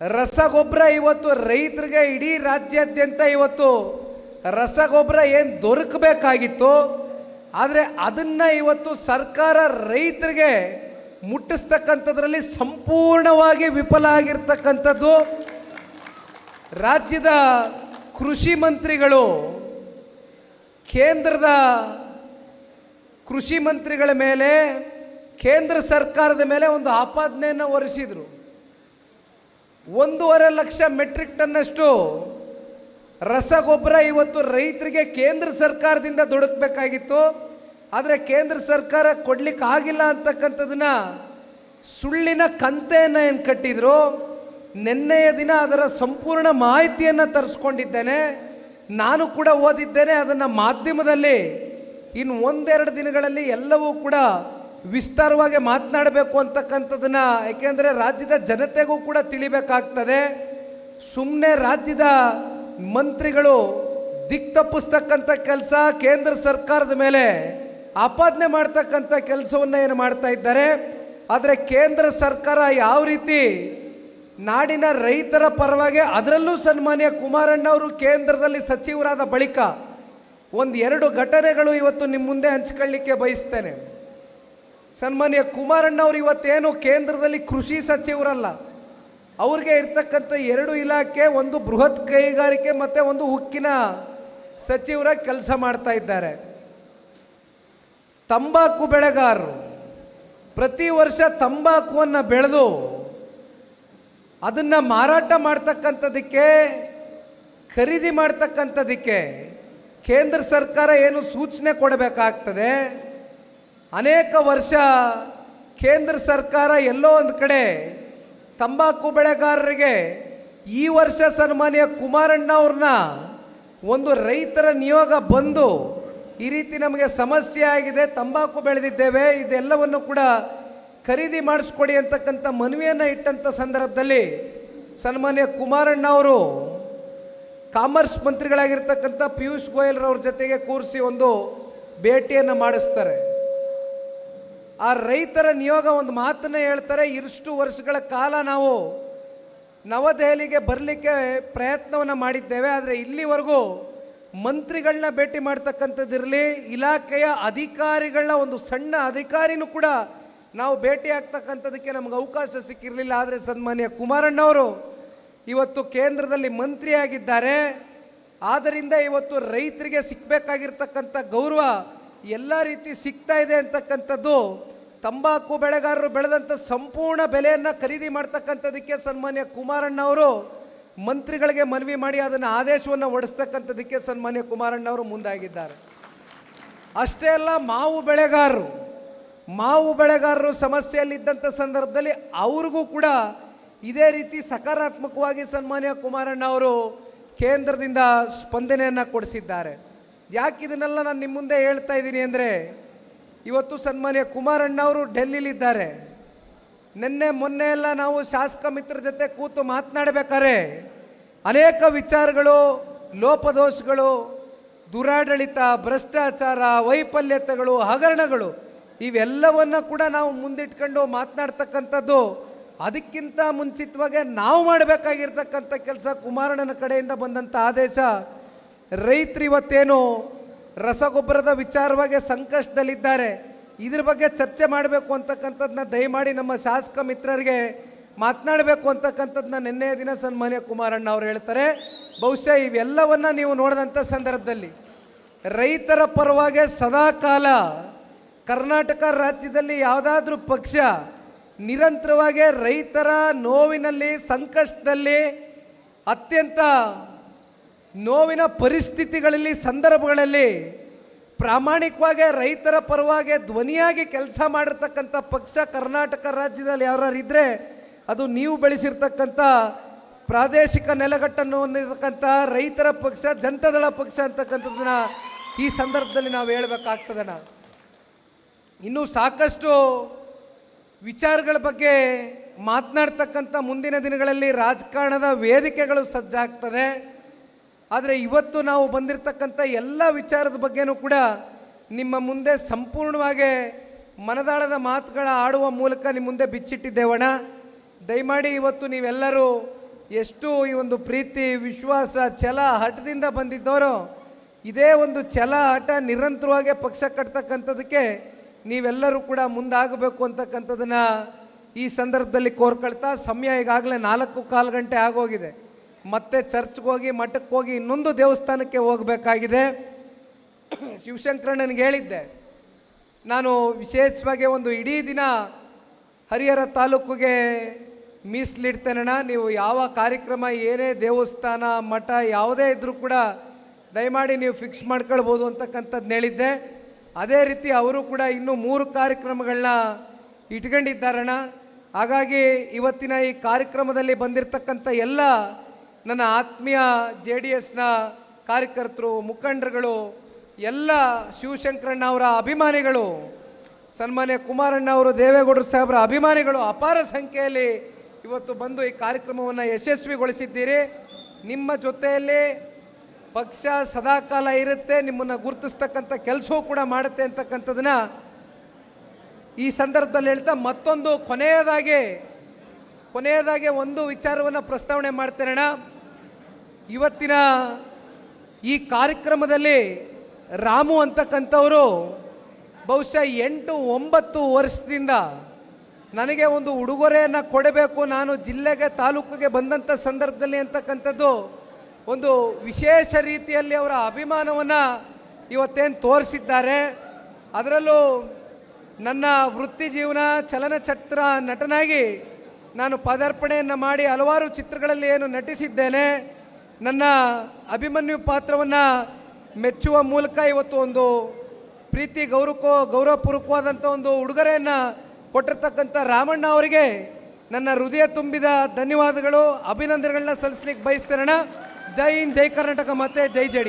C: ರಸಗೊಬ್ಬರ ಇವತ್ತು ರೈತರಿಗೆ ಇಡೀ ರಾಜ್ಯಾದ್ಯಂತ ಇವತ್ತು ರಸಗೊಬ್ಬರ ಏನು ದೊರಕಬೇಕಾಗಿತ್ತು, ಆದರೆ ಅದನ್ನು ಇವತ್ತು ಸರ್ಕಾರ ರೈತರಿಗೆ ಮುಟ್ಟಿಸ್ತಕ್ಕಂಥದ್ರಲ್ಲಿ ಸಂಪೂರ್ಣವಾಗಿ ವಿಫಲ ಆಗಿರ್ತಕ್ಕಂಥದ್ದು. ರಾಜ್ಯದ ಕೃಷಿ ಮಂತ್ರಿಗಳು, ಕೇಂದ್ರದ ಕೃಷಿ ಮಂತ್ರಿಗಳ ಮೇಲೆ ಕೇಂದ್ರ ಸರ್ಕಾರದ ಮೇಲೆ ಒಂದು ಆಪಾದನೆಯನ್ನು ಹೊರಿಸಿದರು ಒಂದೂವರೆ ಲಕ್ಷ ಮೆಟ್ರಿಕ್ ಟನ್ನಷ್ಟು ರಸಗೊಬ್ಬರ ಇವತ್ತು ರೈತರಿಗೆ ಕೇಂದ್ರ ಸರ್ಕಾರದಿಂದ ದೊಡಕಬೇಕಾಗಿತ್ತು ಆದರೆ ಕೇಂದ್ರ ಸರ್ಕಾರ ಕೊಡ್ಲಿಕ್ಕೆ ಆಗಿಲ್ಲ ಅಂತಕ್ಕಂಥದ್ದನ್ನ ಸುಳ್ಳಿನ ಕಂತೆಯನ್ನು ಏನು ಕಟ್ಟಿದ್ರು? ನಿನ್ನೆಯ ದಿನ ಅದರ ಸಂಪೂರ್ಣ ಮಾಹಿತಿಯನ್ನು ತರಿಸ್ಕೊಂಡಿದ್ದೇನೆ. ನಾನು ಕೂಡ ಓದಿದ್ದೇನೆ, ಅದನ್ನು ಮಾಧ್ಯಮದಲ್ಲಿ ಇನ್ನು ಒಂದೆರಡು ದಿನಗಳಲ್ಲಿ ಎಲ್ಲವೂ ಕೂಡ ವಿಸ್ತಾರವಾಗಿ ಮಾತನಾಡಬೇಕು ಅಂತಕ್ಕಂಥದ್ದನ್ನ ಏಕೆಂದರೆ ರಾಜ್ಯದ ಜನತೆಗೂ ಕೂಡ ತಿಳಿಬೇಕಾಗ್ತದೆ. ಸುಮ್ಮನೆ ರಾಜ್ಯದ ಮಂತ್ರಿಗಳು ದಿಕ್ ತಪ್ಪಿಸ್ತಕ್ಕಂಥ ಕೆಲಸ ಕೇಂದ್ರ ಸರ್ಕಾರದ ಮೇಲೆ ಆಪಾದನೆ ಮಾಡ್ತಕ್ಕಂಥ ಕೆಲಸವನ್ನು ಏನು ಮಾಡ್ತಾ ಇದ್ದಾರೆ? ಆದರೆ ಕೇಂದ್ರ ಸರ್ಕಾರ ಯಾವ ರೀತಿ ನಾಡಿನ ರೈತರ ಪರವಾಗಿ ಅದರಲ್ಲೂ ಸನ್ಮಾನ್ಯ ಕುಮಾರಣ್ಣ ಅವರು ಕೇಂದ್ರದಲ್ಲಿ ಸಚಿವರಾದ ಬಳಿಕ ಒಂದು ಎರಡು ಘಟನೆಗಳು ಇವತ್ತು ನಿಮ್ಮ ಮುಂದೆ ಹಂಚ್ಕೊಳ್ಳಿಕ್ಕೆ ಬಯಸ್ತೇನೆ. ಸನ್ಮಾನ್ಯ ಕುಮಾರಣ್ಣ ಅವರು ಇವತ್ತೇನು ಕೇಂದ್ರದಲ್ಲಿ ಕೃಷಿ ಸಚಿವರಲ್ಲ, ಅವ್ರಿಗೆ ಇರ್ತಕ್ಕಂಥ ಎರಡು ಇಲಾಖೆ, ಒಂದು ಬೃಹತ್ ಕೈಗಾರಿಕೆ ಮತ್ತು ಒಂದು ಉಕ್ಕಿನ ಸಚಿವರ ಕೆಲಸ ಮಾಡ್ತಾ ಇದ್ದಾರೆ. ತಂಬಾಕು ಬೆಳೆಗಾರರು, ಪ್ರತಿ ವರ್ಷ ತಂಬಾಕುವನ್ನು ಬೆಳೆದು ಅದನ್ನು ಮಾರಾಟ ಮಾಡ್ತಕ್ಕಂಥದಕ್ಕೆ, ಖರೀದಿ ಮಾಡ್ತಕ್ಕಂಥದಕ್ಕೆ ಕೇಂದ್ರ ಸರ್ಕಾರ ಏನು ಸೂಚನೆ ಕೊಡಬೇಕಾಗ್ತದೆ? ಅನೇಕ ವರ್ಷ ಕೇಂದ್ರ ಸರ್ಕಾರ ಎಲ್ಲೋ ಒಂದು ಕಡೆ ತಂಬಾಕು ಬೆಳೆಗಾರರಿಗೆ ಈ ವರ್ಷ ಸನ್ಮಾನ್ಯ ಕುಮಾರಣ್ಣ ಅವ್ರನ್ನ ಒಂದು ರೈತರ ನಿಯೋಗ ಬಂದು ಈ ರೀತಿ ನಮಗೆ ಸಮಸ್ಯೆ ಆಗಿದೆ, ತಂಬಾಕು ಬೆಳೆದಿದ್ದೇವೆ, ಇದೆಲ್ಲವನ್ನು ಕೂಡ ಖರೀದಿ ಮಾಡಿಸ್ಕೊಡಿ ಅಂತಕ್ಕಂಥ ಮನವಿಯನ್ನು ಇಟ್ಟಂಥ ಸಂದರ್ಭದಲ್ಲಿ ಸನ್ಮಾನ್ಯ ಕುಮಾರಣ್ಣ ಅವರು ಕಾಮರ್ಸ್ ಮಂತ್ರಿಗಳಾಗಿರ್ತಕ್ಕಂಥ ಪಿಯೂಷ್ ಗೋಯಲ್ರವ್ರ ಜೊತೆಗೆ ಕೂರಿಸಿ ಒಂದು ಭೇಟಿಯನ್ನು ಮಾಡಿಸ್ತಾರೆ. ಆ ರೈತರ ನಿಯೋಗ ಒಂದು ಮಾತನ್ನ ಹೇಳ್ತಾರೆ ಇಷ್ಟು ವರ್ಷಗಳ ಕಾಲ ನಾವು ನವದೆಹಲಿಗೆ ಬರಲಿಕ್ಕೆ ಪ್ರಯತ್ನವನ್ನು ಮಾಡಿದ್ದೇವೆ, ಆದರೆ ಇಲ್ಲಿವರೆಗೂ ಮಂತ್ರಿಗಳನ್ನ ಭೇಟಿ ಮಾಡ್ತಕ್ಕಂಥದ್ದಿರಲಿ, ಇಲಾಖೆಯ ಅಧಿಕಾರಿಗಳನ್ನ ಒಂದು ಸಣ್ಣ ಅಧಿಕಾರಿನೂ ಕೂಡ ನಾವು ಭೇಟಿ ಆಗ್ತಕ್ಕಂಥದಕ್ಕೆ ನಮ್ಗೆ ಅವಕಾಶ ಸಿಕ್ಕಿರಲಿಲ್ಲ. ಆದರೆ ಸನ್ಮಾನ್ಯ ಕುಮಾರಣ್ಣವರು ಇವತ್ತು ಕೇಂದ್ರದಲ್ಲಿ ಮಂತ್ರಿಯಾಗಿದ್ದಾರೆ. ಆದ್ದರಿಂದ ಇವತ್ತು ರೈತರಿಗೆ ಸಿಕ್ಕಬೇಕಾಗಿರ್ತಕ್ಕಂಥ ಗೌರವ ಎಲ್ಲ ರೀತಿ ಸಿಗ್ತಾ ಇದೆ ಅಂತಕ್ಕಂಥದ್ದು. ತಂಬಾಕು ಬೆಳೆಗಾರರು ಬೆಳೆದಂಥ ಸಂಪೂರ್ಣ ಬೆಲೆಯನ್ನು ಖರೀದಿ ಮಾಡ್ತಕ್ಕಂಥದಕ್ಕೆ ಸನ್ಮಾನ್ಯ ಕುಮಾರಣ್ಣ ಅವರು ಮಂತ್ರಿಗಳಿಗೆ ಮನವಿ ಮಾಡಿ ಅದನ್ನು ಆದೇಶವನ್ನು ಹೊಡಿಸ್ತಕ್ಕಂಥದಕ್ಕೆ ಸನ್ಮಾನ್ಯ ಕುಮಾರಣ್ಣ ಅವರು ಮುಂದಾಗಿದ್ದಾರೆ. ಅಷ್ಟೇ ಅಲ್ಲ, ಮಾವು ಬೆಳೆಗಾರರು ಮಾವು ಬೆಳೆಗಾರರು ಸಮಸ್ಯೆಯಲ್ಲಿದ್ದಂಥ ಸಂದರ್ಭದಲ್ಲಿ ಅವ್ರಿಗೂ ಕೂಡ ಇದೇ ರೀತಿ ಸಕಾರಾತ್ಮಕವಾಗಿ ಸನ್ಮಾನ್ಯ ಕುಮಾರಣ್ಣ ಅವರು ಕೇಂದ್ರದಿಂದ ಸ್ಪಂದನೆಯನ್ನು ಕೊಡಿಸಿದ್ದಾರೆ. ಯಾಕೆ ಇದನ್ನೆಲ್ಲ ನಾನು ನಿಮ್ಮ ಮುಂದೆ ಹೇಳ್ತಾ ಇದ್ದೀನಿ ಅಂದರೆ, ಇವತ್ತು ಸನ್ಮಾನ್ಯ ಕುಮಾರಣ್ಣ ಅವರು ಡೆಲ್ಲಿಲಿದ್ದಾರೆ. ನಿನ್ನೆ ಮೊನ್ನೆ ಎಲ್ಲ ನಾವು ಶಾಸಕ ಮಿತ್ರ ಜೊತೆ ಕೂತು ಮಾತನಾಡಬೇಕಾದ್ರೆ, ಅನೇಕ ವಿಚಾರಗಳು, ಲೋಪದೋಷಗಳು, ದುರಾಡಳಿತ, ಭ್ರಷ್ಟಾಚಾರ, ವೈಫಲ್ಯತೆಗಳು, ಹಗರಣಗಳು, ಇವೆಲ್ಲವನ್ನು ಕೂಡ ನಾವು ಮುಂದಿಟ್ಕೊಂಡು ಮಾತನಾಡ್ತಕ್ಕಂಥದ್ದು, ಅದಕ್ಕಿಂತ ಮುಂಚಿತವಾಗಿ ನಾವು ಮಾಡಬೇಕಾಗಿರ್ತಕ್ಕಂಥ ಕೆಲಸ ಕುಮಾರಣ್ಣನ ಕಡೆಯಿಂದ ಬಂದಂಥ ಆದೇಶ. ರೈತರು ಇವತ್ತೇನು ರಸಗೊಬ್ಬರದ ವಿಚಾರವಾಗಿ ಸಂಕಷ್ಟದಲ್ಲಿದ್ದಾರೆ, ಇದ್ರ ಬಗ್ಗೆ ಚರ್ಚೆ ಮಾಡಬೇಕು ಅಂತಕ್ಕಂಥದ್ದನ್ನ ದಯಮಾಡಿ ನಮ್ಮ ಶಾಸಕ ಮಿತ್ರರಿಗೆ ಮಾತನಾಡಬೇಕು ಅಂತಕ್ಕಂಥದ್ದನ್ನ ನಿನ್ನೆಯ ದಿನ ಸನ್ಮಾನ್ಯ ಕುಮಾರಣ್ಣ ಅವರು ಹೇಳ್ತಾರೆ. ಬಹುಶಃ ಇವೆಲ್ಲವನ್ನ ನೀವು ನೋಡಿದಂಥ ಸಂದರ್ಭದಲ್ಲಿ ರೈತರ ಪರವಾಗಿ ಸದಾಕಾಲ ಕರ್ನಾಟಕ ರಾಜ್ಯದಲ್ಲಿ ಯಾವುದಾದ್ರೂ ಪಕ್ಷ ನಿರಂತರವಾಗಿ ರೈತರ ನೋವಿನಲ್ಲಿ, ಸಂಕಷ್ಟದಲ್ಲಿ ಅತ್ಯಂತ ನೋವಿನ ಪರಿಸ್ಥಿತಿಗಳಲ್ಲಿ, ಸಂದರ್ಭಗಳಲ್ಲಿ ಪ್ರಾಮಾಣಿಕವಾಗಿ, ರೈತರ ಪರವಾಗಿ, ಧ್ವನಿಯಾಗಿ ಕೆಲಸ ಮಾಡಿರ್ತಕ್ಕಂಥ ಪಕ್ಷ ಕರ್ನಾಟಕ ರಾಜ್ಯದಲ್ಲಿ ಯಾರ್ಯಾರು ಇದ್ದರೆ ಅದು ನೀವು ಬೆಳೆಸಿರ್ತಕ್ಕಂಥ ಪ್ರಾದೇಶಿಕ ನೆಲಗಟ್ಟನ್ನು ಹೊಂದಿರತಕ್ಕಂಥ ರೈತರ ಪಕ್ಷ, ಜನತಾದಳ ಪಕ್ಷ ಅಂತಕ್ಕಂಥದ್ದನ್ನ ಈ ಸಂದರ್ಭದಲ್ಲಿ ನಾವು ಹೇಳಬೇಕಾಗ್ತದಣ ಇನ್ನೂ ಸಾಕಷ್ಟು ವಿಚಾರಗಳ ಬಗ್ಗೆ ಮಾತನಾಡ್ತಕ್ಕಂಥ ಮುಂದಿನ ದಿನಗಳಲ್ಲಿ ರಾಜಕಾರಣದ ವೇದಿಕೆಗಳು ಸಜ್ಜಾಗ್ತದೆ ಆದರೆ ಇವತ್ತು ನಾವು ಬಂದಿರತಕ್ಕಂಥ ಎಲ್ಲ ವಿಚಾರದ ಬಗ್ಗೆನೂ ಕೂಡ ನಿಮ್ಮ ಮುಂದೆ ಸಂಪೂರ್ಣವಾಗಿ ಮನದಾಳದ ಮಾತುಗಳ ಆಡುವ ಮೂಲಕ ನಿಮ್ಮ ಮುಂದೆ ಬಿಚ್ಚಿಟ್ಟಿದ್ದೇವಣ ದಯಮಾಡಿ ಇವತ್ತು ನೀವೆಲ್ಲರೂ ಎಷ್ಟು ಈ ಒಂದು ಪ್ರೀತಿ, ವಿಶ್ವಾಸ, ಛಲ, ಹಠದಿಂದ ಬಂದಿದ್ದವರು, ಇದೇ ಒಂದು ಛಲ, ಹಠ ನಿರಂತರವಾಗಿ ಪಕ್ಷ ಕಟ್ತಕ್ಕಂಥದಕ್ಕೆ ನೀವೆಲ್ಲರೂ ಕೂಡ ಮುಂದಾಗಬೇಕು ಅಂತಕ್ಕಂಥದ್ದನ್ನು ಈ ಸಂದರ್ಭದಲ್ಲಿ ಕೋರ್ಕೊಳ್ತಾ ಸಮಯ ಈಗಾಗಲೇ ನಾಲ್ಕು ಕಾಲು ಗಂಟೆ ಆಗೋಗಿದೆ. ಮತ್ತೆ ಚರ್ಚ್ಗೆ ಹೋಗಿ, ಮಠಕ್ಕೆ ಹೋಗಿ ಇನ್ನೊಂದು ದೇವಸ್ಥಾನಕ್ಕೆ ಹೋಗಬೇಕಾಗಿದೆ. ಶಿವಶಂಕರಣ್ಣನಿಗೆ ಹೇಳಿದ್ದೆ, ನಾನು ವಿಶೇಷವಾಗಿ ಒಂದು ಇಡೀ ದಿನ ಹರಿಹರ ತಾಲೂಕಿಗೆ ಮೀಸಲಿಡ್ತೇನಣ್ಣ, ನೀವು ಯಾವ ಕಾರ್ಯಕ್ರಮ, ಏನೇ ದೇವಸ್ಥಾನ, ಮಠ ಯಾವುದೇ ಇದ್ದರೂ ಕೂಡ ದಯಮಾಡಿ ನೀವು ಫಿಕ್ಸ್ ಮಾಡ್ಕೊಳ್ಬೋದು ಅಂತಕ್ಕಂಥದ್ದು ಹೇಳಿದ್ದೆ. ಅದೇ ರೀತಿ ಅವರು ಕೂಡ ಇನ್ನೂ ಮೂರು ಕಾರ್ಯಕ್ರಮಗಳನ್ನ ಇಟ್ಕೊಂಡಿದ್ದಾರಣ್ಣ. ಹಾಗಾಗಿ ಇವತ್ತಿನ ಈ ಕಾರ್ಯಕ್ರಮದಲ್ಲಿ ಬಂದಿರತಕ್ಕಂಥ ಎಲ್ಲ ನನ್ನ ಆತ್ಮೀಯ ಜೆ ಡಿ ಎಸ್ನ ಕಾರ್ಯಕರ್ತರು, ಮುಖಂಡರುಗಳು, ಎಲ್ಲ ಶಿವಶಂಕರಣ್ಣ ಅವರ ಅಭಿಮಾನಿಗಳು, ಸನ್ಮಾನ್ಯ ಕುಮಾರಣ್ಣ ಅವರು ದೇವೇಗೌಡರು ಸಾಹೇಬರ ಅಭಿಮಾನಿಗಳು ಅಪಾರ ಸಂಖ್ಯೆಯಲ್ಲಿ ಇವತ್ತು ಬಂದು ಈ ಕಾರ್ಯಕ್ರಮವನ್ನು ಯಶಸ್ವಿಗೊಳಿಸಿದ್ದೀರಿ. ನಿಮ್ಮ ಜೊತೆಯಲ್ಲಿ ಪಕ್ಷ ಸದಾಕಾಲ ಇರುತ್ತೆ, ನಿಮ್ಮನ್ನು ಗುರುತಿಸ್ತಕ್ಕಂಥ ಕೆಲಸವೂ ಕೂಡ ಮಾಡುತ್ತೆ ಅಂತಕ್ಕಂಥದ್ದನ್ನ ಈ ಸಂದರ್ಭದಲ್ಲಿ ಹೇಳ್ತಾ ಮತ್ತೊಂದು ಕೊನೆಯದಾಗಿ ಕೊನೆಯದಾಗಿ ಒಂದು ವಿಚಾರವನ್ನು ಪ್ರಸ್ತಾವನೆ ಮಾಡ್ತೇನಣ್ಣ ಇವತ್ತಿನ ಈ ಕಾರ್ಯಕ್ರಮದಲ್ಲಿ ರಾಮು ಅಂತಕ್ಕಂಥವರು ಬಹುಶಃ ಎಂಟು ಒಂಬತ್ತು ವರ್ಷದಿಂದ ನನಗೆ ಒಂದು ಉಡುಗೊರೆಯನ್ನು ಕೊಡಬೇಕು. ನಾನು ಜಿಲ್ಲೆಗೆ, ತಾಲೂಕಿಗೆ ಬಂದಂಥ ಸಂದರ್ಭದಲ್ಲಿ ಅಂತಕ್ಕಂಥದ್ದು ಒಂದು ವಿಶೇಷ ರೀತಿಯಲ್ಲಿ ಅವರ ಅಭಿಮಾನವನ್ನು ಇವತ್ತೇನು ತೋರಿಸಿದ್ದಾರೆ. ಅದರಲ್ಲೂ ನನ್ನ ವೃತ್ತಿ ಜೀವನ, ಚಲನಚಿತ್ರ ನಟನಾಗಿ ನಾನು ಪದಾರ್ಪಣೆಯನ್ನು ಮಾಡಿ ಹಲವಾರು ಚಿತ್ರಗಳಲ್ಲಿ ಏನು ನಟಿಸಿದ್ದೇನೆ. ನನ್ನ ಅಭಿಮನ್ಯು ಪಾತ್ರವನ್ನು ಮೆಚ್ಚುವ ಮೂಲಕ ಇವತ್ತು ಒಂದು ಪ್ರೀತಿ ಗೌರವಕ್ಕೋ ಗೌರವಪೂರ್ವಕವಾದಂಥ ಒಂದು ಉಡುಗೊರೆಯನ್ನು ಕೊಟ್ಟಿರ್ತಕ್ಕಂಥ ರಾಮಣ್ಣ ಅವರಿಗೆ ನನ್ನ ಹೃದಯ ತುಂಬಿದ ಧನ್ಯವಾದಗಳು, ಅಭಿನಂದನೆಗಳನ್ನ ಸಲ್ಲಿಸ್ಲಿಕ್ಕೆ ಬಯಸ್ತೇನಣ್ಣ ಜೈ ಹಿಂದ್, ಜೈ ಕರ್ನಾಟಕ ಮತ್ತೆ ಜೈ ಜೆ